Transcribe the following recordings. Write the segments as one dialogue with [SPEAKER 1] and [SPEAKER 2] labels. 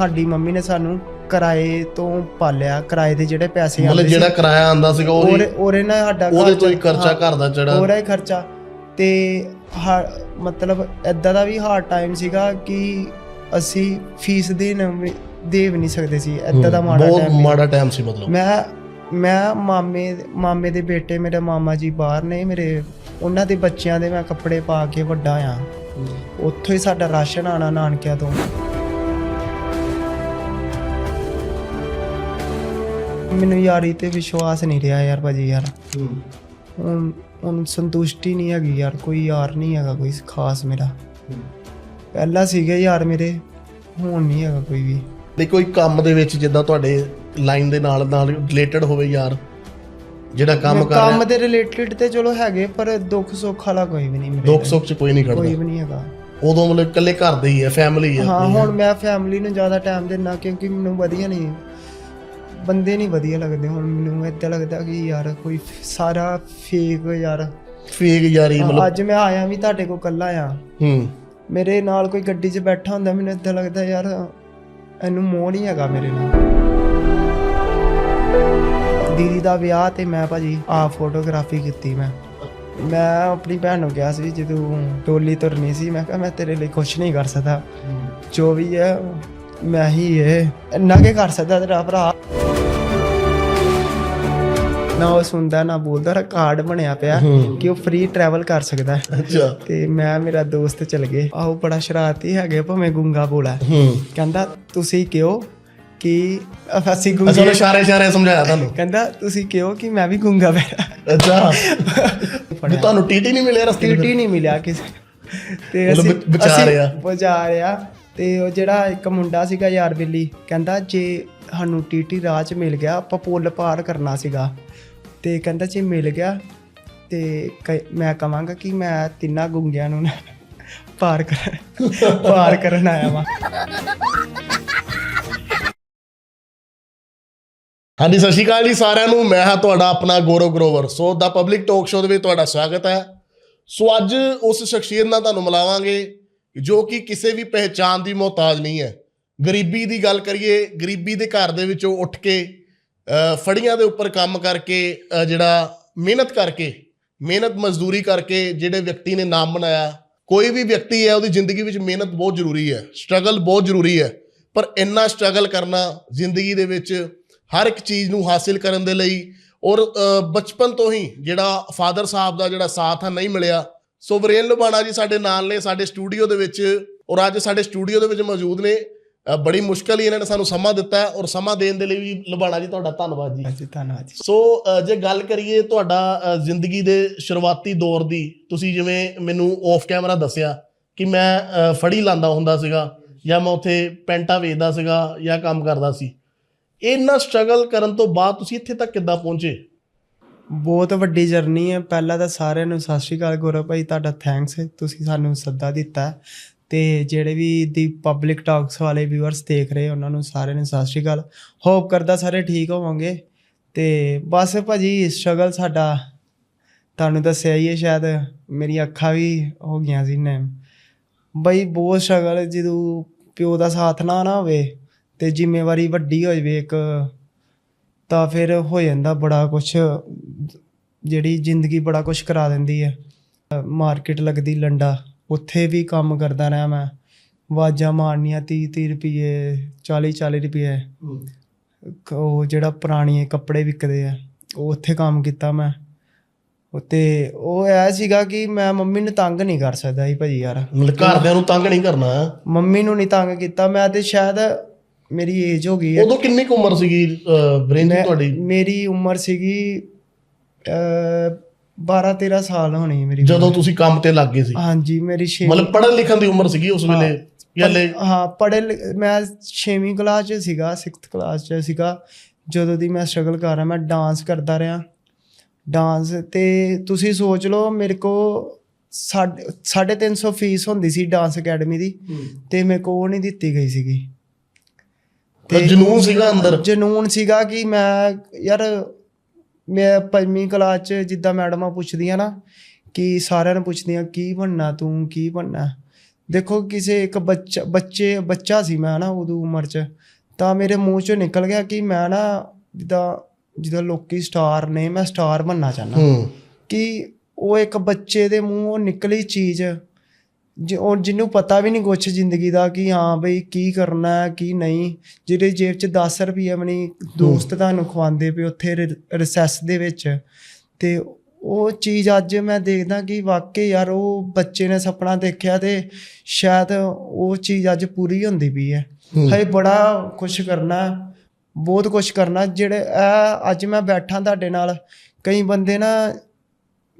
[SPEAKER 1] ਸਾਡੀ ਮੰਮੀ ਨੇ ਸਾਨੂੰ ਕਿਰਾਏ ਤੋਂ ਪਾਲਿਆ ਕਿਰਾਏ ਦੇ ਜਿਹੜੇ ਪੈਸੇ
[SPEAKER 2] ਮਤਲਬ
[SPEAKER 1] ਆਉਂਦੇ
[SPEAKER 2] ਜਿਹੜਾ ਕਿਰਾਇਆ ਆਂਦਾ ਸੀਗਾ ਉਹ
[SPEAKER 1] ਉਹਦੇ ਉਹਦੇ ਨਾਲ ਸਾਡਾ
[SPEAKER 2] ਉਹਦੇ ਤੋਂ ਹੀ ਖਰਚਾ ਘਰ ਦਾ ਚੜਾ
[SPEAKER 1] ਉਹਦਾ ਹੀ ਖਰਚਾ। ਤੇ ਹਾ- ਮਤਲਬ ਐਦਾਂ ਦਾ ਵੀ ਹਾਰਡ ਟਾਈਮ ਸੀਗਾ ਕਿ ਅਸੀਂ ਫੀਸ ਦੇ ਦੇ ਵੀ ਨਹੀਂ ਸਕਦੇ ਸੀ। ਐਦਾਂ ਦਾ ਮਾੜਾ
[SPEAKER 2] ਬਹੁਤ
[SPEAKER 1] ਟਾਈਮ
[SPEAKER 2] ਮਾੜਾ ਟਾਈਮ ਸੀ ਮਤਲਬ।
[SPEAKER 1] ਮੈਂ ਮੈਂ ਮਾਮੇ ਮਾਮੇ ਦੇ ਬੇਟੇ ਮੇਰੇ ਮਾਮਾ ਜੀ ਬਾਹਰ ਨੇ ਮੇਰੇ ਉਹਨਾਂ ਦੇ ਬੱਚਿਆਂ ਦੇ ਮੈਂ ਕੱਪੜੇ ਪਾ ਕੇ ਵੱਡਾ ਆ। ਉੱਥੋਂ ਹੀ ਸਾਡਾ ਰਾਸ਼ਨ ਆਣਾ ਨਾਨਕਿਆਂ ਤੋਂ। ਮੈਨੂੰ ਯਾਰੀ ਤੇ ਵਿਸ਼ਵਾਸ ਨਹੀਂ ਰਿਹਾ ਯਾਰ ਭਾਜੀ ਯਾਰ। ਹੁਣ ਹੁਣ ਸੰਤੁਸ਼ਟੀ ਨਹੀਂ ਹੈਗੀ ਯਾਰ ਕੋਈ ਯਾਰ ਨਹੀਂ ਹੈਗਾ ਕੋਈ ਖਾਸ ਮੇਰਾ। ਪਹਿਲਾਂ ਸੀਗੇ ਯਾਰ ਮੇਰੇ ਹੁਣ ਨਹੀਂ ਹੈਗਾ ਕੋਈ ਵੀ।
[SPEAKER 2] ਤੇ ਕੋਈ ਕੰਮ ਦੇ ਵਿੱਚ ਜਿੱਦਾਂ ਤੁਹਾਡੇ ਲਾਈਨ ਦੇ ਨਾਲ ਨਾਲ ਰਿਲੇਟਡ ਹੋਵੇ ਯਾਰ ਜਿਹੜਾ ਕੰਮ ਕਰ
[SPEAKER 1] ਕੰਮ ਦੇ ਰਿਲੇਟਡ ਤੇ ਚਲੋ ਹੈਗੇ ਪਰ ਦੁੱਖ ਸੁੱਖ ਵਾਲਾ ਕੋਈ ਵੀ ਨਹੀਂ ਮੇਰੇ
[SPEAKER 2] ਦੁੱਖ। ਸੁੱਖ ਚ ਕੋਈ ਨਹੀਂ
[SPEAKER 1] ਕੋਈ
[SPEAKER 2] ਖੜਦਾ
[SPEAKER 1] ਵੀ ਨਹੀਂ ਹੈਗਾ।
[SPEAKER 2] ਉਦੋਂ ਮਤਲਬ ਇਕੱਲੇ ਘਰ ਦੇ ਹੀ ਹੈ ਫੈਮਿਲੀ ਹੈ
[SPEAKER 1] ਹਾਂ। ਹੁਣ ਮੈਂ ਫੈਮਿਲੀ ਨੂੰ ਜ਼ਿਆਦਾ ਟਾਈਮ ਦਿੰਨਾ ਕਿਉਂਕਿ ਮੈਨੂੰ ਵਧੀਆ ਨਹੀਂ ਬੰਦੇ ਨਹੀਂ ਵਧੀਆ ਲੱਗਦੇ ਹੁਣ ਮੈਨੂੰ ਏਦਾਂ ਲੱਗਦਾ ਕਿ ਯਾਰ ਕੋਈ ਸਾਰਾ ਫੇਕ ਯਾਰ।
[SPEAKER 2] ਫੇਕ ਯਾਰੀ ਮਤਲਬ
[SPEAKER 1] ਅੱਜ ਮੈਂ ਆਇਆ ਵੀ ਤੁਹਾਡੇ ਕੋਲ ਕੱਲਾ ਆ।
[SPEAKER 2] ਹੂੰ।
[SPEAKER 1] ਮੇਰੇ ਨਾਲ ਕੋਈ ਗੱਡੀ 'ਚ ਬੈਠਾ ਹੁੰਦਾ ਮੈਨੂੰ ਏਦਾਂ ਲੱਗਦਾ ਯਾਰ ਇਹਨੂੰ ਮੋਹ ਨਹੀਂ ਹੈਗਾ ਮੇਰੇ ਨਾਲ। ਦੀਦੀ ਦਾ ਵਿਆਹ ਤੇ ਮੈਂ ਭਾਜੀ ਆ ਫੋਟੋਗ੍ਰਾਫੀ ਕੀਤੀ ਮੈਂ। ਮੈਂ ਆਪਣੀ ਭੈਣ ਨੂੰ ਕਿਹਾ ਸੀ ਜਦੋਂ ਟੋਲੀ ਤੁਰਨੀ ਸੀ ਮੈਂ ਕਿਹਾ ਮੈਂ ਤੇਰੇ ਲਈ ਕੁਝ ਨਹੀਂ ਕਰ ਸਕਦਾ। ਜੋ ਵੀ ਹੈ ਮੈਂ ਹੀ ਇਹ ਇੰਨਾ ਕੇ ਕਰ ਸਕਦਾ ਤੇਰਾ ਭਰਾ। ਨਾ ਉਹ ਸੁਣਦਾ ਨਾ ਬੋਲਦਾ ਰਿਕਾਰਡ ਬਣਿਆ ਪਿਆ। ਕਿ ਉਹ ਫ੍ਰੀ ਟਰੈਵਲ ਕਰ ਸਕਦਾ। ਹੈ
[SPEAKER 2] ਅੱਛਾ।
[SPEAKER 1] ਤੇ ਮੈਂ ਮੇਰਾ ਦੋਸਤ ਚਲ ਗਏ। ਆਹੋ ਬੜਾ ਸ਼ਰਾਰਤੀ ਹੈਗੇ ਭਾਵੇਂ ਗੁੰਗਾ ਬੋਲਾ। ਕਹਿੰਦਾ ਤੁਸੀਂ ਕਿਉਂ ਕਿ ਅਸੀਂ ਗੁੰਗੇ
[SPEAKER 2] ਉਹਨੇ ਇਸ਼ਾਰੇ ਇਸ਼ਾਰੇ ਸਮਝਾਇਆ ਤੁਹਾਨੂੰ।
[SPEAKER 1] ਕਹਿੰਦਾ ਤੁਸੀਂ ਕਿਉਂ ਕਿ ਮੈਂ ਵੀ ਗੁੰਗਾ ਬੈਠਾ?
[SPEAKER 2] ਅੱਛਾ। ਤੁਹਾਨੂੰ ਟੀਟੀ ਨਹੀਂ ਮਿਲਿਆ ਰਸਤੇ
[SPEAKER 1] ਟੀਟੀ ਨਹੀਂ ਮਿਲਿਆ ਕਿਸੇ ਤੇ ਅਸੀਂ
[SPEAKER 2] ਬਚਾ ਰਿਹਾ
[SPEAKER 1] ਤੇ ਉਹ ਜਿਹੜਾ ਇੱਕ ਮੁੰਡਾ ਸੀਗਾ ਯਾਰ ਬਿੱਲੀ ਕਹਿੰਦਾ ਜੇ ਸਾਨੂੰ ਟੀਟੀ ਰਾਹ 'ਚ ਮਿਲ ਗਿਆ ਆਪਾਂ ਪੁੱਲ ਪਾਰ ਕਰਨਾ ਸੀਗਾ। ਤੇ ਕਹਿੰਦਾ ਜੇ ਮਿਲ ਗਿਆ ਤੇ ਕ- ਮੈਂ ਕਵਾਂਗਾ ਕਿ ਮੈਂ ਤਿੰਨਾਂ ਗੁੰਗਿਆਂ ਨੂੰ ਨਾ ਪਾਰ ਕਰ ਪਾਰ ਕਰਨ ਆਇਆ ਵਾਂ।
[SPEAKER 2] ਹਾਂਜੀ, ਸਤਿ ਸ਼੍ਰੀ ਅਕਾਲ ਜੀ ਸਾਰਿਆਂ ਨੂੰ। ਮੈਂ ਹਾਂ ਤੁਹਾਡਾ ਆਪਣਾ Gaurav Grover. So the public talk show ਦੇ ਵਿੱਚ ਤੁਹਾਡਾ ਸਵਾਗਤ ਹੈ। ਸੋ ਅੱਜ ਉਸ ਸ਼ਖਸੀਅਤ ਨਾਲ ਤੁਹਾਨੂੰ ਮਿਲਾਵਾਂਗੇ ਜੋ ਕਿ ਕਿਸੇ ਵੀ ਪਹਿਚਾਨ ਦੀ ਮੁਹਤਾਜ ਨਹੀਂ ਹੈ। ਗਰੀਬੀ ਦੀ ਗੱਲ ਕਰੀਏ, ਗਰੀਬੀ ਦੇ ਘਰ ਦੇ ਵਿੱਚੋਂ ਉੱਠ ਕੇ ਫੜੀਆਂ ਦੇ ਉੱਪਰ ਕੰਮ ਕਰਕੇ ਜਿਹੜਾ ਮਿਹਨਤ ਕਰਕੇ, ਮਿਹਨਤ ਮਜ਼ਦੂਰੀ ਕਰਕੇ ਜਿਹੜੇ ਵਿਅਕਤੀ ਨੇ ਨਾਮ ਬਣਾਇਆ, ਕੋਈ ਵੀ ਵਿਅਕਤੀ ਹੈ ਉਹਦੀ ਜ਼ਿੰਦਗੀ ਵਿੱਚ ਮਿਹਨਤ ਬਹੁਤ ਜ਼ਰੂਰੀ ਹੈ ਸਟਰਗਲ ਬਹੁਤ ਜ਼ਰੂਰੀ ਹੈ, ਪਰ ਇੰਨਾ ਸਟਰਗਲ ਕਰਨਾ ਜ਼ਿੰਦਗੀ ਦੇ ਵਿੱਚ ਹਰ ਇੱਕ ਚੀਜ਼ ਨੂੰ ਹਾਸਿਲ ਕਰਨ ਦੇ ਲਈ ਔਰ ਬਚਪਨ ਤੋਂ ਹੀ ਜਿਹੜਾ ਫਾਦਰ ਸਾਹਿਬ ਦਾ ਜਿਹੜਾ ਸਾਥ ਹੈ ਨਹੀਂ ਮਿਲਿਆ। ਸੋ ਵਰੇਨ ਲੁਬਾਣਾ ਜੀ ਸਾਡੇ ਨਾਲ ਨੇ, ਸਾਡੇ ਸਟੂਡੀਓ ਦੇ ਵਿੱਚ ਔਰ ਅੱਜ ਸਾਡੇ ਸਟੂਡੀਓ ਦੇ ਵਿੱਚ ਮੌਜੂਦ ਨੇ। ਬੜੀ ਮੁਸ਼ਕਲ ਹੀ ਇਹਨਾਂ ਨੇ ਸਾਨੂੰ ਸਮਾਂ ਦਿੱਤਾ ਔਰ ਸਮਾਂ ਦੇਣ ਦੇ ਲਈ ਵੀ ਲੁਬਾਣਾ ਜੀ ਤੁਹਾਡਾ ਧੰਨਵਾਦ ਜੀ।
[SPEAKER 1] ਹਾਂਜੀ ਧੰਨਵਾਦ ਜੀ।
[SPEAKER 2] ਸੋ ਜੇ ਗੱਲ ਕਰੀਏ ਤੁਹਾਡਾ ਜ਼ਿੰਦਗੀ ਦੇ ਸ਼ੁਰੂਆਤੀ ਦੌਰ ਦੀ ਤੁਸੀਂ ਜਿਵੇਂ ਮੈਨੂੰ ਆਫ ਕੈਮਰਾ ਦੱਸਿਆ ਕਿ ਮੈਂ ਫੜੀ ਲਾਂਦਾ ਹੁੰਦਾ ਸੀਗਾ ਜਾਂ ਮੈਂ ਉੱਥੇ ਪੈਂਟਾਂ ਵੇਚਦਾ ਸੀਗਾ ਜਾਂ ਕੰਮ ਕਰਦਾ ਸੀ। ਇੰਨਾ ਸਟਰਗਲ ਕਰਨ ਤੋਂ ਬਾਅਦ ਤੁਸੀਂ ਇੱਥੇ ਤੱਕ ਕਿੱਦਾਂ ਪਹੁੰਚੇ?
[SPEAKER 1] ਬਹੁਤ ਵੱਡੀ ਜਰਨੀ ਹੈ। ਪਹਿਲਾਂ ਤਾਂ ਸਾਰਿਆਂ ਨੂੰ ਸਤਿ ਸ਼੍ਰੀ ਅਕਾਲ ਗੌਰਵ ਭਾਈ ਤੁਹਾਡਾ ਥੈਂਕਸ ਤੁਸੀਂ ਸਾਨੂੰ ਸੱਦਾ ਦਿੱਤਾ। ਤੇ ਜਿਹੜੇ ਵੀ ਦੀ ਪਬਲਿਕ ਟਾਕਸ ਵਾਲੇ ਵਿਊਅਰਸ ਦੇਖ ਰਹੇ ਉਹਨਾਂ ਨੂੰ ਸਾਰਿਆਂ ਨੂੰ ਸਤਿ ਸ਼੍ਰੀ ਅਕਾਲ। ਹੋਪ ਕਰਦਾ ਸਾਰੇ ਠੀਕ ਹੋਵੋਗੇ। ਤੇ ਬਸ ਭਾਜੀ ਸਟਰਗਲ ਸਾਡਾ ਤੁਹਾਨੂੰ ਦੱਸਿਆ ਹੀ ਹੈ ਸ਼ਾਇਦ ਮੇਰੀ ਅੱਖਾਂ ਵੀ ਹੋ ਗਈਆਂ ਸੀ ਨੇ ਬਈ ਬਹੁਤ ਸਟਰਗਲ ਜਦੋਂ ਪਿਓ ਦਾ ਸਾਥ ਨਾ ਨਾ ਹੋਵੇ ਤੇ ਜ਼ਿੰਮੇਵਾਰੀ ਵੱਡੀ ਹੋ ਜਾਵੇ ਇੱਕ, ਤਾਂ ਫਿਰ ਹੋ ਜਾਂਦਾ ਬੜਾ ਕੁਛ। ਜਿਹੜੀ ਜ਼ਿੰਦਗੀ ਬੜਾ ਕੁਛ ਕਰਾ ਦਿੰਦੀ ਹੈ ਮਾਰਕੀਟ ਲੱਗਦੀ ਲੰਡਾ। ਉੱਥੇ ਵੀ ਕੰਮ ਕਰਦਾ ਰਿਹਾ ਮੈਂ। ਵਾਜਾਂ ਮਾਰਨੀਆਂ 30 30 ਰੁਪਏ 40 40 ਰੁਪਏ ਉਹ ਜਿਹੜਾ ਪੁਰਾਣੇ ਕੱਪੜੇ ਵਿਕਦੇ ਆ ਉਹ ਉੱਥੇ ਕੰਮ ਕੀਤਾ ਮੈਂ। ਉੱਤੇ ਉਹ ਐ ਸੀਗਾ ਕਿ ਮੈਂ ਮੰਮੀ ਨੂੰ ਤੰਗ ਨਹੀਂ ਕਰ ਸਕਦਾ ਸੀ ਭਾਜੀ ਯਾਰ।
[SPEAKER 2] ਘਰਦਿਆਂ ਨੂੰ ਤੰਗ ਨਹੀਂ ਕਰਨਾ।
[SPEAKER 1] ਮੰਮੀ ਨੂੰ ਨਹੀਂ ਤੰਗ ਕੀਤਾ ਮੈਂ ਤੇ ਸ਼ਾਇਦ ਮੇਰੀ ਏਜ ਹੋ ਗਈ ਹੈ
[SPEAKER 2] ਉਦੋਂ ਕਿੰਨੀ ਕੁ ਉਮਰ ਸੀਗੀ ਬ੍ਰੇਨ ਤੁਹਾਡੀ?
[SPEAKER 1] ਮੇਰੀ ਉਮਰ ਸੀਗੀ 12 13 ਸਾਲ ਹੋਣੀ ਮੇਰੀ
[SPEAKER 2] ਜਦੋਂ ਤੁਸੀਂ ਕੰਮ ਤੇ ਲੱਗ ਗਏ ਸੀ।
[SPEAKER 1] ਹਾਂਜੀ ਮੇਰੀ 6
[SPEAKER 2] ਮਤਲਬ ਪੜ੍ਹਨ ਲਿਖਣ ਦੀ ਉਮਰ ਸੀਗੀ ਉਸ ਵੇਲੇ? ਜਾਂ ਲੈ
[SPEAKER 1] ਹਾਂ ਪੜ੍ਹੇ ਮੈਂ 6ਵੀਂ ਕਲਾਸ 'ਚ ਸੀਗਾ 6th ਕਲਾਸ 'ਚ ਸੀਗਾ। ਜਦੋਂ ਦੀ ਮੈਂ ਸਟਰਗਲ ਕਰ ਰਿਹਾ ਮੈਂ ਡਾਂਸ ਕਰਦਾ ਰਿਹਾ। ਡਾਂਸ ਤੇ ਤੁਸੀਂ ਸੋਚ ਲਓ ਮੇਰੇ ਕੋ 350 ਫੀਸ ਹੁੰਦੀ ਸੀ ਡਾਂਸ ਅਕੈਡਮੀ ਦੀ। ਤੇ ਮੇਰੇ ਕੋ ਉਹ ਨਹੀਂ ਦਿੱਤੀ ਗਈ ਸੀਗੀ।
[SPEAKER 2] ਤਾਂ ਜਨੂਨ ਸੀਗਾ ਅੰਦਰ?
[SPEAKER 1] ਜਨੂਨ ਸੀਗਾ ਕਿ ਮੈਂ ਯਾਰ ਮੈਂ ਪੰਜਵੀਂ ਕਲਾਸ ਚ ਜਿੱਦਾਂ ਮੈਡਮਾਂ ਪੁੱਛਦੀਆਂ ਨਾ ਕਿ ਸਾਰਿਆਂ ਨੂੰ ਪੁੱਛਦੀਆਂ ਕੀ ਬਣਨਾ ਤੂੰ? ਕੀ ਬਣਨਾ? ਦੇਖੋ ਕਿਸੇ ਇੱਕ ਬੱਚਾ ਬੱਚੇ ਬੱਚਾ ਸੀ ਮੈਂ ਨਾ ਉਦੋਂ ਉਮਰ 'ਚ ਤਾਂ ਮੇਰੇ ਮੂੰਹ 'ਚੋਂ ਨਿਕਲ ਗਿਆ ਕਿ ਮੈਂ ਨਾ ਜਿੱਦਾਂ ਜਿੱਦਾਂ ਲੋਕੀ ਸਟਾਰ ਨੇ ਮੈਂ ਸਟਾਰ ਬਣਨਾ ਚਾਹੁੰਦਾ।
[SPEAKER 2] ਹੂੰ।
[SPEAKER 1] ਕਿ ਉਹ ਇੱਕ ਬੱਚੇ ਦੇ ਮੂੰਹੋਂ ਨਿਕਲੀ ਚੀਜ਼ ਜਿ- ਉਹ ਜਿਹਨੂੰ ਪਤਾ ਵੀ ਨਹੀਂ ਕੁਛ ਜ਼ਿੰਦਗੀ ਦਾ ਕਿ ਹਾਂ ਬਈ ਕੀ ਕਰਨਾ ਹੈ ਕੀ ਨਹੀਂ। ਜਿਹੜੇ ਜੇਬ 'ਚ 10 ਰੁਪਏ ਆਪਣੀ ਦੋਸਤ ਤੁਹਾਨੂੰ ਖਵਾਉਂਦੇ ਪਏ ਉੱਥੇ ਰਿਸੈਸ ਦੇ ਵਿੱਚ। ਤੇ ਉਹ ਚੀਜ਼ ਅੱਜ ਮੈਂ ਦੇਖਦਾ ਕਿ ਵਾਕਈ ਯਾਰ ਉਹ ਬੱਚੇ ਨੇ ਸੁਪਨਾ ਦੇਖਿਆ ਤੇ ਸ਼ਾਇਦ ਉਹ ਚੀਜ਼ ਅੱਜ ਪੂਰੀ ਹੁੰਦੀ ਪਈ ਹੈ। ਹਏ ਬੜਾ ਕੁਝ ਕਰਨਾ ਬਹੁਤ ਕੁਝ ਕਰਨਾ। ਜਿਹੜੇ ਅੱਜ ਮੈਂ ਬੈਠਾ ਤੁਹਾਡੇ ਨਾਲ ਕਈ ਬੰਦੇ ਨਾ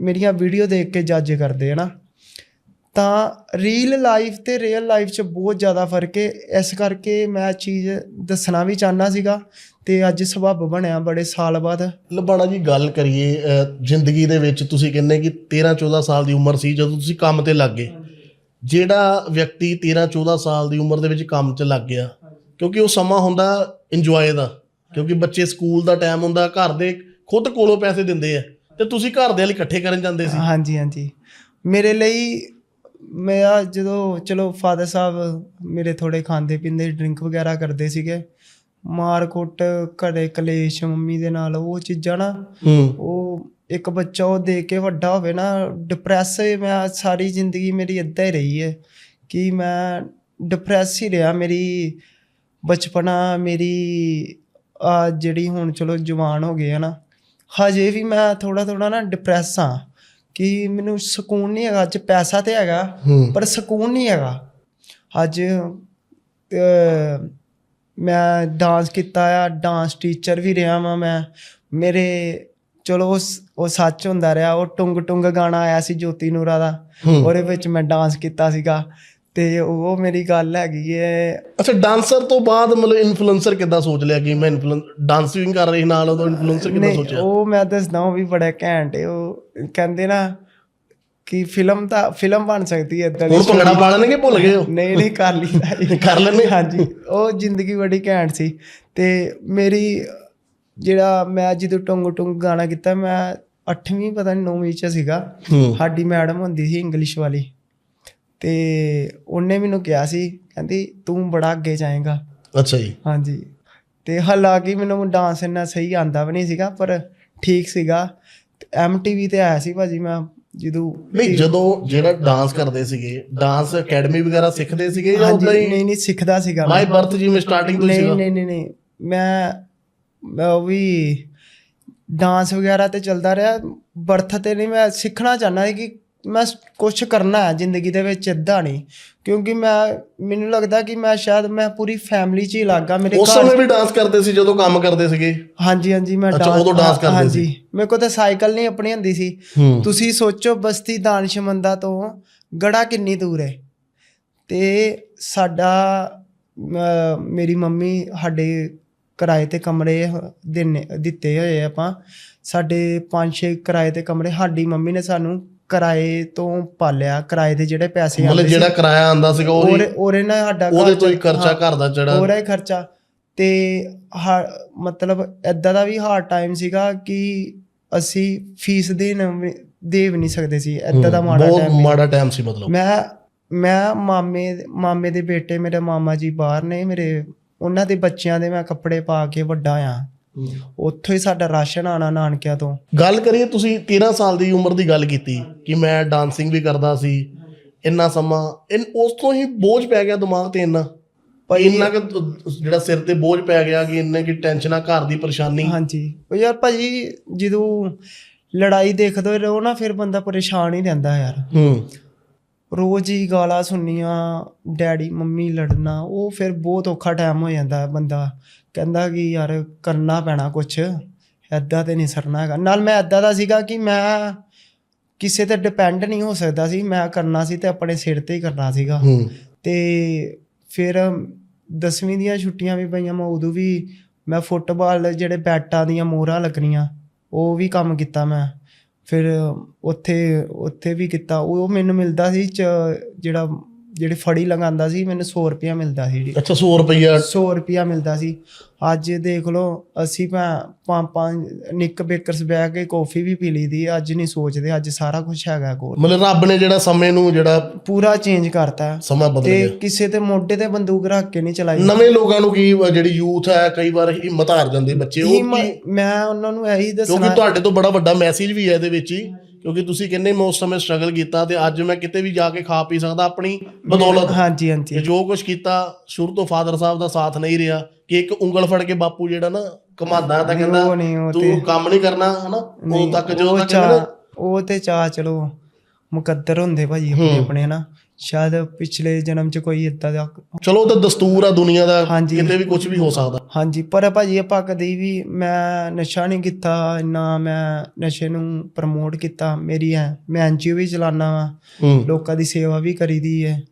[SPEAKER 1] ਮੇਰੀਆਂ ਵੀਡੀਓ ਦੇਖ ਕੇ ਜੱਜ ਕਰਦੇ ਆ ਨਾ। ਤਾਂ ਰੀਅਲ ਲਾਈਫ ਤੇ ਰੀਅਲ ਲਾਈਫ 'ਚ ਬਹੁਤ ਜ਼ਿਆਦਾ ਫ਼ਰਕ ਹੈ ਇਸ ਕਰਕੇ ਮੈਂ ਚੀਜ਼ ਦੱਸਣਾ ਵੀ ਚਾਹਨਾ ਸੀਗਾ ਤੇ ਅੱਜ ਸਬੱਬ ਬਣਿਆ ਬੜੇ ਸਾਲ ਬਾਅਦ।
[SPEAKER 2] ਲਬਾਣਾ ਜੀ ਗੱਲ ਕਰੀਏ ਅਹ, ਜ਼ਿੰਦਗੀ ਦੇ ਵਿੱਚ ਤੁਸੀਂ ਕਹਿੰਦੇ ਕਿ 13 14 ਸਾਲ ਦੀ ਉਮਰ ਸੀ ਜਦੋਂ ਤੁਸੀਂ ਕੰਮ ਤੇ ਲੱਗ ਗਏ। ਜਿਹੜਾ ਵਿਅਕਤੀ 13 14 ਸਾਲ ਦੀ ਉਮਰ ਦੇ ਵਿੱਚ ਕੰਮ 'ਚ ਲੱਗ ਗਿਆ ਕਿਉਂਕਿ ਉਹ ਸਮਾਂ ਹੁੰਦਾ ਇੰਜੋਏ ਦਾ ਕਿਉਂਕਿ ਬੱਚੇ ਸਕੂਲ ਦਾ ਟਾਈਮ ਹੁੰਦਾ ਘਰ ਦੇ ਖੁਦ ਕੋਲੋਂ ਪੈਸੇ ਦਿੰਦੇ ਆ ਤੇ ਤੁਸੀਂ ਘਰ ਦੇ ਲਈ ਇਕੱਠੇ ਕਰਨ ਜਾਂਦੇ ਸੀ।
[SPEAKER 1] ਹਾਂਜੀ ਹਾਂਜੀ। ਮੇਰੇ ਲਈ ਮੇਰਾ ਜਦੋਂ ਚਲੋ ਫਾਦਰ ਸਾਹਿਬ ਮੇਰੇ ਥੋੜੇ ਖਾਂਦੇ ਪੀਂਦੇ ਡਰਿੰਕ ਵਗੈਰਾ ਕਰਦੇ ਸੀਗੇ। ਮਾਰ ਕੁੱਟ ਘਰੇ ਕਲੇਸ਼ ਮੰਮੀ ਦੇ ਨਾਲ ਉਹ ਚੀਜ਼ਾਂ ਨਾ ਉਹ ਇੱਕ ਬੱਚਾ ਉਹ ਦੇਖ ਕੇ ਵੱਡਾ ਹੋਵੇ ਨਾ ਡਿਪਰੈਸ ਮੈਂ ਸਾਰੀ ਜ਼ਿੰਦਗੀ ਮੇਰੀ ਇਦਾਂ ਹੀ ਰਹੀ ਹੈ ਕਿ ਮੈਂ ਡਿਪਰੈਸ ਹੀ ਰਿਹਾ ਮੇਰੀ ਬਚਪਨਾ ਮੇਰੀ ਆ ਜਿਹੜੀ ਹੁਣ ਚਲੋ ਜਵਾਨ ਹੋ ਗਏ ਆ ਨਾ। ਹਜੇ ਵੀ ਮੈਂ ਥੋੜਾ ਥੋੜਾ ਨਾ ਡਿਪਰੈਸ ਹਾਂ। ਕਿ ਮੈਨੂੰ ਸਕੂਨ ਨਹੀਂ ਹੈਗਾ ਅੱਜ ਪੈਸਾ ਤੇ ਹੈਗਾ ਪਰ ਸਕੂਨ ਨਹੀਂ ਹੈਗਾ। ਅੱਜ ਮੈਂ ਡਾਂਸ ਕੀਤਾ ਆ ਡਾਂਸ ਟੀਚਰ ਵੀ ਰਿਹਾ ਵਾਂ ਮੈਂ। ਮੇਰੇ ਚਲੋ ਉਹ ਉਹ ਸੱਚ ਹੁੰਦਾ ਰਿਹਾ ਉਹ ਟੁੰਗ ਟੁੰਗ ਗਾਣਾ ਆਇਆ ਸੀ ਜੋਤੀ ਨੂਰਾ ਦਾ। ਉਹਦੇ ਵਿੱਚ ਮੈਂ ਡਾਂਸ ਕੀਤਾ ਸੀਗਾ। ਤੇ ਉਹ ਮੇਰੀ ਗੱਲ ਹੈਗੀ ਏ।
[SPEAKER 2] ਅੱਛਾ ਡਾਂਸਰ ਤੋਂ ਬਾਅਦ ਮਤਲਬ ਇਨਫਲੂਐਂਸਰ ਕਿੱਦਾਂ ਸੋਚ ਲਿਆ ਕਿ ਮੈਂ ਇਨਫਲੂਐਂਸ ਡਾਂਸਿੰਗ ਕਰ ਰਹੀ ਨਾਲ ਉਦੋਂ ਇਨਫਲੂਐਂਸਰ ਕਿੱਦਾਂ ਸੋਚਿਆ?
[SPEAKER 1] ਉਹ ਮੈਂ ਦੱਸਦਾ ਉਹ ਵੀ ਬੜਾ ਘੈਂਟ ਏ ਉਹ ਕਹਿੰਦੇ ਨਾ ਕਿ ਫਿਲਮ ਤਾਂ ਫਿਲਮ ਬਣ ਸਕਦੀ ਹੈ ਇਦਾਂ
[SPEAKER 2] ਹੁਣ ਭੰਗੜਾ ਪਾ ਲੈਣਗੇ ਭੁੱਲ ਗਏ ਹੋ?
[SPEAKER 1] ਨਹੀਂ ਨਹੀਂ ਕਰ ਲਈ
[SPEAKER 2] ਕਰ ਲੈਂਦੇ?
[SPEAKER 1] ਹਾਂਜੀ। ਉਹ ਜ਼ਿੰਦਗੀ ਬੜੀ ਘੈਂਟ ਸੀ। ਤੇ ਮੇਰੀ ਜਿਹੜਾ ਮੈਂ ਜਦੋਂ ਟੁੰਗ ਟੁੰਗ ਗਾਣਾ ਕੀਤਾ ਮੈਂ 8ਵੀਂ ਪਤਾ ਨਹੀਂ 9ਵੀਂ ਚ ਸੀਗਾ। ਸਾਡੀ ਮੈਡਮ ਹੁੰਦੀ ਸੀ ਇੰਗਲਿਸ਼ ਵਾਲੀ। ਤੇ ਉਹਨੇ ਮੈਨੂੰ ਕਿਹਾ ਸੀ ਕਹਿੰਦੀ ਤੂੰ ਬੜਾ ਅੱਗੇ ਜਾਏਗਾ।
[SPEAKER 2] ਅੱਛਾ ਜੀ।
[SPEAKER 1] ਹਾਂਜੀ। ਤੇ ਹਾਲਾਂਕਿ ਮੈਨੂੰ ਡਾਂਸ ਇੰਨਾ ਸਹੀ ਆਂਦਾ ਵੀ ਨਹੀਂ ਸੀਗਾ ਪਰ ਠੀਕ ਸੀਗਾ। ਐਮਟੀਵੀ ਤੇ ਆਇਆ ਸੀ ਭਾਜੀ ਮੈਂ ਜਦੋਂ
[SPEAKER 2] ਨਹੀਂ ਜਦੋਂ ਜਿਹੜਾ ਡਾਂਸ ਕਰਦੇ ਸੀਗੇ ਡਾਂਸ ਅਕੈਡਮੀ ਵਗੈਰਾ ਸਿੱਖਦੇ ਸੀਗੇ ਜਾਂ ਉਦਾਂ ਹੀ?
[SPEAKER 1] ਨਹੀਂ ਨਹੀਂ ਸਿੱਖਦਾ ਸੀਗਾ
[SPEAKER 2] ਮਾਈ ਬਰਥ ਜਿਵੇਂ ਸਟਾਰਟਿੰਗ ਤੋਂ ਸੀਗਾ।
[SPEAKER 1] ਨਹੀਂ ਨਹੀਂ ਨਹੀਂ ਮੈਂ ਮੈਂ ਉਹ ਵੀ ਡਾਂਸ ਵਗੈਰਾ ਤੇ ਚੱਲਦਾ ਰਿਹਾ। ਬਰਥ ਤੇ ਨਹੀਂ ਮੈਂ ਸਿੱਖਣਾ ਚਾਹੁੰਦਾ ਸੀ ਕਿ ਮੈਂ ਕੁਝ ਕਰਨਾ ਹੈ ਜ਼ਿੰਦਗੀ ਦੇ ਵਿੱਚ ਇਦਾਂ ਨਹੀਂ ਕਿਉਂਕਿ ਮੈਂ ਮੈਨੂੰ ਲੱਗਦਾ ਕਿ ਮੈਂ ਸ਼ਾਇਦ ਮੈਂ ਪੂਰੀ ਫੈਮਿਲੀ 'ਚ ਹੀ ਲੱਗਾ ਮੇਰੇ
[SPEAKER 2] ਉਸ ਸਮੇਂ ਵੀ ਡਾਂਸ ਕਰਦੇ ਸੀ ਜਦੋਂ ਕੰਮ ਕਰਦੇ ਸੀਗੇ?
[SPEAKER 1] ਹਾਂਜੀ ਹਾਂਜੀ ਮੈਂ
[SPEAKER 2] ਅੱਛਾ, ਉਦੋਂ ਡਾਂਸ ਕਰਦੇ
[SPEAKER 1] ਹਾਂਜੀ। ਮੇਰੇ ਕੋਲ ਤਾਂ ਸਾਈਕਲ ਨਹੀਂ ਆਪਣੀ ਹੁੰਦੀ ਸੀ।
[SPEAKER 2] ਹੂੰ।
[SPEAKER 1] ਤੁਸੀਂ ਸੋਚੋ ਬਸਤੀ ਦਾਨਸ਼ਮੰਦਾ ਤੋਂ ਗੜਾ ਕਿੰਨੀ ਦੂਰ ਹੈ। ਤੇ ਸਾਡਾ ਅਹ, ਮੇਰੀ ਮੰਮੀ ਸਾਡੇ ਕਿਰਾਏ ਤੇ ਕਮਰੇ ਦੇਣੇ ਦਿੱਤੇ ਹੋਏ ਆ ਆਪਾਂ। ਸਾਡੇ 5-6 ਕਿਰਾਏ ਤੇ ਕਮਰੇ ਸਾਡੀ ਮੰਮੀ ਨੇ ਸਾਨੂੰ ਕਿਰਾਏ ਤੋਂ ਪਾਲਿਆ ਕਿਰਾਏ ਦੇ ਜਿਹੜੇ ਪੈਸੇ
[SPEAKER 2] ਮਤਲਬ ਜਿਹੜਾ ਕਿਰਾਇਆ ਆਂਦਾ ਸੀਗਾ ਉਹ
[SPEAKER 1] ਉਹਦੇ ਉਹਦੇ ਨਾਲ ਸਾਡਾ
[SPEAKER 2] ਉਹਦੇ ਤੋਂ ਹੀ ਖਰਚਾ ਘਰ ਦਾ ਜਿਹੜਾ
[SPEAKER 1] ਉਹਦਾ ਹੀ ਖਰਚਾ। ਤੇ ਮਤਲਬ ਐਦਾਂ ਦਾ ਵੀ ਹਾਰਡ ਟਾਈਮ ਸੀਗਾ ਕਿ ਅਸੀਂ ਫੀਸ ਦੇ ਦੇ ਵੀ ਨਹੀਂ ਸਕਦੇ ਸੀ। ਐਦਾਂ ਦਾ ਮਾੜਾ
[SPEAKER 2] ਬਹੁਤ
[SPEAKER 1] ਟਾਈਮ
[SPEAKER 2] ਮਾੜਾ ਟਾਈਮ ਸੀ ਮਤਲਬ।
[SPEAKER 1] ਮੈਂ ਮੈਂ ਮਾਮੇ ਮਾਮੇ ਦੇ ਬੇਟੇ ਮੇਰੇ ਮਾਮਾ ਜੀ ਬਾਹਰ ਨੇ ਮੇਰੇ ਉਹਨਾਂ ਦੇ ਬੱਚਿਆਂ ਦੇ ਮੈਂ ਕੱਪੜੇ ਪਾ ਕੇ ਵੱਡਾ ਆ ਉੱਥੋਂ ਹੀ ਸਾਡਾ ਰਾਸ਼ਨ ਆਣਾ ਨਾਨਕਿਆਂ ਤੋਂ।
[SPEAKER 2] ਗੱਲ ਕਰੀਏ ਤੁਸੀਂ 13 ਸਾਲ ਦੀ ਉਮਰ ਦੀ ਗੱਲ ਕੀਤੀ ਕਿ ਮੈਂ ਡਾਂਸਿੰਗ ਵੀ ਕਰਦਾ ਸੀ ਇੰਨਾ ਸਮਾਂ ਇਨ ਉਸ ਤੋਂ ਹੀ ਬੋਝ ਪੈ ਗਿਆ ਦਿਮਾਗ ਤੇ ਇੰਨਾ। ਭਾਈ ਇੰਨਾ ਕਿ ਜਿਹੜਾ ਸਿਰ ਤੇ ਬੋਝ ਪੈ ਗਿਆ ਕਿ ਇੰਨੇ ਕਿ ਟੈਨਸ਼ਨਾਂ ਘਰ ਦੀ ਪਰੇਸ਼ਾਨੀ।
[SPEAKER 1] ਹਾਂਜੀ। ਉਹ ਯਾਰ ਭਾਜੀ ਜਦੋਂ ਲੜਾਈ ਦੇਖਦੇ ਰਹੋ ਨਾ ਫਿਰ ਬੰਦਾ ਪਰੇਸ਼ਾਨ ਹੀ ਰਹਿੰਦਾ ਯਾਰ।
[SPEAKER 2] ਹੂੰ।
[SPEAKER 1] ਰੋਜ਼ ਹੀ ਗਾਲਾਂ ਸੁਣਨੀਆਂ ਡੈਡੀ ਮੰਮੀ ਲੜਨਾ ਉਹ ਫਿਰ ਬਹੁਤ ਔਖਾ ਟਾਈਮ ਹੋ ਜਾਂਦਾ ਹੈ ਬੰਦਾ। ਕਹਿੰਦਾ ਕਿ ਯਾਰ ਕਰਨਾ ਪੈਣਾ ਕੁਛ ਐਦਾਂ ਤੇ ਨਹੀਂ ਸਰਨਾ ਹੈਗਾ। ਨਾਲ ਮੈਂ ਐਦਾਂ ਦਾ ਸੀਗਾ ਕਿ ਮੈਂ ਕਿਸੇ ਤੇ ਡਿਪੈਂਡ ਨਹੀਂ ਹੋ ਸਕਦਾ ਸੀ ਮੈਂ ਕਰਨਾ ਸੀ ਤੇ ਆਪਣੇ ਸਿਰ ਤੇ ਹੀ ਕਰਨਾ ਸੀਗਾ। ਤੇ ਫਿਰ 10ਵੀਂ ਦੀਆਂ ਛੁੱਟੀਆਂ ਵੀ ਪਈਆਂ ਮੈਂ ਉਦੋਂ ਵੀ ਮੈਂ ਫੁੱਟਬਾਲ ਜਿਹੜੇ ਬੈਟਾਂ ਦੀਆਂ ਮੋਹਰਾਂ ਲੱਗਣੀਆਂ ਉਹ ਵੀ ਕੰਮ ਕੀਤਾ ਮੈਂ। ਫਿਰ ਉੱਥੇ ਉੱਥੇ ਵੀ ਕੀਤਾ। ਉਹ ਮੈਨੂੰ ਮਿਲਦਾ ਸੀ ਜਿਹੜਾ ਜਿਹੜੀ ਫੜੀ ਲਗਾਉਂਦਾ ਸੀ ਮੈਨੂੰ 100 ਰੁਪਿਆ ਮਿਲਦਾ ਸੀ ਜੀ
[SPEAKER 2] ਅੱਛਾ 100 ਰੁਪਈਆ?
[SPEAKER 1] 100 ਰੁਪਿਆ ਮਿਲਦਾ ਸੀ। ਅੱਜ ਦੇਖ ਲਓ ਅਸੀਂ ਭਾ ਪੰਜ ਨਿੱਕ ਬੇਕਰਸ ਬਹਿ ਕੇ ਕੌਫੀ ਵੀ ਪੀ ਲਈ ਦੀ। ਅੱਜ ਨਹੀਂ ਸੋਚਦੇ ਅੱਜ ਸਾਰਾ ਕੁਝ ਹੈਗਾ ਕੋਲ।
[SPEAKER 2] ਮਤਲਬ ਰੱਬ ਨੇ ਜਿਹੜਾ ਸਮੇਂ ਨੂੰ ਜਿਹੜਾ
[SPEAKER 1] ਪੂਰਾ ਚੇਂਜ ਕਰਤਾ।
[SPEAKER 2] ਸਮਾਂ ਬਦਲ
[SPEAKER 1] ਤੇ
[SPEAKER 2] ਗਿਆ।
[SPEAKER 1] ਕਿਸੇ ਤੇ ਮੋਢੇ ਤੇ ਬੰਦੂਕ ਰੱਖ ਕੇ ਨਹੀਂ ਚਲਾਈ।
[SPEAKER 2] ਨਵੇਂ ਲੋਕਾਂ ਨੂੰ ਕੀ ਜਿਹੜੀ ਯੂਥ ਹੈ ਕਈ ਵਾਰ ਹਿੰਮਤ ਹਾਰ ਜਾਂਦੇ ਬੱਚੇ ਉਹ
[SPEAKER 1] ਮੈਂ ਉਹਨਾਂ ਨੂੰ ਇਹੀ
[SPEAKER 2] ਕਿਉਂਕਿ
[SPEAKER 1] ਦੱਸਣਾ
[SPEAKER 2] ਤੁਹਾਡੇ ਤੋਂ ਬੜਾ ਵੱਡਾ ਮੈਸੇਜ ਵੀ ਹੈ ਇਹਦੇ ਵਿੱਚ ਹੀ। ਕਿਉਂਕਿ ਤੁਸੀਂ ਕਹਿੰਦੇ ਮੈਂ ਉਸ ਸਮੇਂ ਸਟਰਗਲ ਕੀਤਾ ਤੇ ਅੱਜ ਮੈਂ ਕਿਤੇ ਵੀ ਜਾ ਕੇ ਖਾ ਪੀ ਸਕਦਾ ਆਪਣੀ ਬਦੌਲਤ।
[SPEAKER 1] ਹਾਂਜੀ
[SPEAKER 2] ਤੇ
[SPEAKER 1] ਹਾਂਜੀ।
[SPEAKER 2] ਜੋ ਕੁਝ ਕੀਤਾ ਸ਼ੁਰੂ ਤੋਂ ਫਾਦਰ ਸਾਹਿਬ ਦਾ ਸਾਥ ਨਹੀਂ ਰਿਹਾ ਕਿ ਇੱਕ ਉਂਗਲ ਫੜ ਕੇ ਬਾਪੂ ਜਿਹੜਾ ਨਾ ਕਮਾਦਾ ਤਾਂ ਕਹਿੰਦਾ
[SPEAKER 1] ਉਹ ਨਹੀਂ ਉਹ ਤੇ
[SPEAKER 2] ਤੂੰ ਕੰਮ ਨਹੀਂ ਕਰਨਾ ਹਨਾ? ਉਹ ਤੱਕ ਜਦੋਂ
[SPEAKER 1] ਉਹ
[SPEAKER 2] ਤੱਕ
[SPEAKER 1] ਚਾਅ-
[SPEAKER 2] ਕਹਿੰਦਾ
[SPEAKER 1] ਉਹ ਤੇ ਚਾਹ ਚਲੋ ਮੁਕੱਦਰ ਹੁੰਦੇ ਭਾਜੀ ਆਪਣੇ ਆਪਣੇ ਨਾ ਸ਼ਾਇਦ ਪਿਛਲੇ ਜਨਮ ਚ ਕੋਈ ਇਦਾਂ ਦਾ
[SPEAKER 2] ਚਲੋ ਉਹ ਤਾਂ ਦਸਤੂਰ ਆ ਦੁਨੀਆ ਦਾ
[SPEAKER 1] ਹਾਂਜੀ।
[SPEAKER 2] ਕਿਤੇ ਵੀ ਕੁਝ ਵੀ ਹੋ ਸਕਦਾ।
[SPEAKER 1] ਹਾਂਜੀ ਪਰ ਭਾਜੀ ਆਪਾਂ ਕਦੇ ਵੀ ਮੈਂ ਨਸ਼ਾ ਨਹੀਂ ਕੀਤਾ ਨਾ ਮੈਂ ਨਸ਼ੇ ਨੂੰ ਪ੍ਰਮੋਟ ਕੀਤਾ। ਮੇਰੀ ਹੈ ਮੈਂ ਐਨਜੀਓ ਵੀ ਚਲਾਨਾ ਵਾ।
[SPEAKER 2] ਹੂੰ।
[SPEAKER 1] ਲੋਕਾਂ ਦੀ ਸੇਵਾ ਵੀ ਕਰੀਦੀ ਹੈ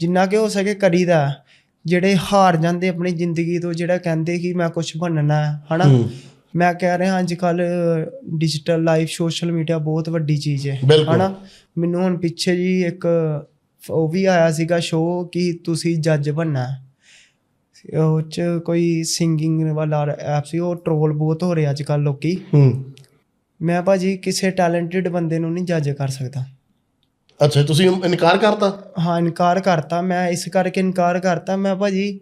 [SPEAKER 1] ਜਿੰਨਾ ਕਿ ਹੋ ਸਕੇ ਕਰੀਦਾ। ਹੈ। ਜਿਹੜੇ ਹਾਰ ਜਾਂਦੇ ਆਪਣੀ ਜ਼ਿੰਦਗੀ ਤੋਂ ਜਿਹੜਾ ਕਹਿੰਦੇ ਕਿ ਮੈਂ ਕੁਝ ਬਣਨਾ ਹੈ ਹਨਾ?
[SPEAKER 2] ਹੂੰ।
[SPEAKER 1] ਮੈਂ ਕਹਿ ਰਿਹਾ ਅੱਜ ਕੱਲ ਡਿਜੀਟਲ ਲਾਈਫ ਸੋਸ਼ਲ ਮੀਡੀਆ ਬਹੁਤ ਵੱਡੀ ਚੀਜ਼ ਹੈ
[SPEAKER 2] ਬਿਲਕੁਲ।
[SPEAKER 1] ਹਨਾ? ਮੈਨੂੰ ਹੁਣ ਪਿੱਛੇ ਜੀ ਇੱਕ ਉਹ ਵੀ ਆਇਆ ਸੀਗਾ ਸ਼ੋਅ ਕਿ ਤੁਸੀਂ ਜੱਜ ਬਣਨਾ। ਉਹ ਚ ਕੋਈ ਸਿੰਗਿੰਗ ਵਾਲਾ ਐਪ ਸੀ ਉਹ ਟ੍ਰੋਲ ਬਹੁਤ ਹੋ ਰਿਹਾ ਅੱਜ ਕੱਲ ਲੋਕੀ।
[SPEAKER 2] ਹੂੰ।
[SPEAKER 1] ਮੈਂ ਭਾਜੀ ਕਿਸੇ ਟੈਲੈਂਟਡ ਬੰਦੇ ਨੂੰ ਨਹੀਂ ਜੱਜ ਕਰ ਸਕਦਾ।
[SPEAKER 2] ਅੱਛਾ ਤੁਸੀਂ ਇਨਕਾਰ ਕਰਤਾ?
[SPEAKER 1] ਹਾਂ ਇਨਕਾਰ ਕਰਤਾ। ਮੈਂ ਇਸ ਕਰਕੇ ਇਨਕਾਰ ਕਰਤਾ। ਮੈਂ ਭਾਜੀ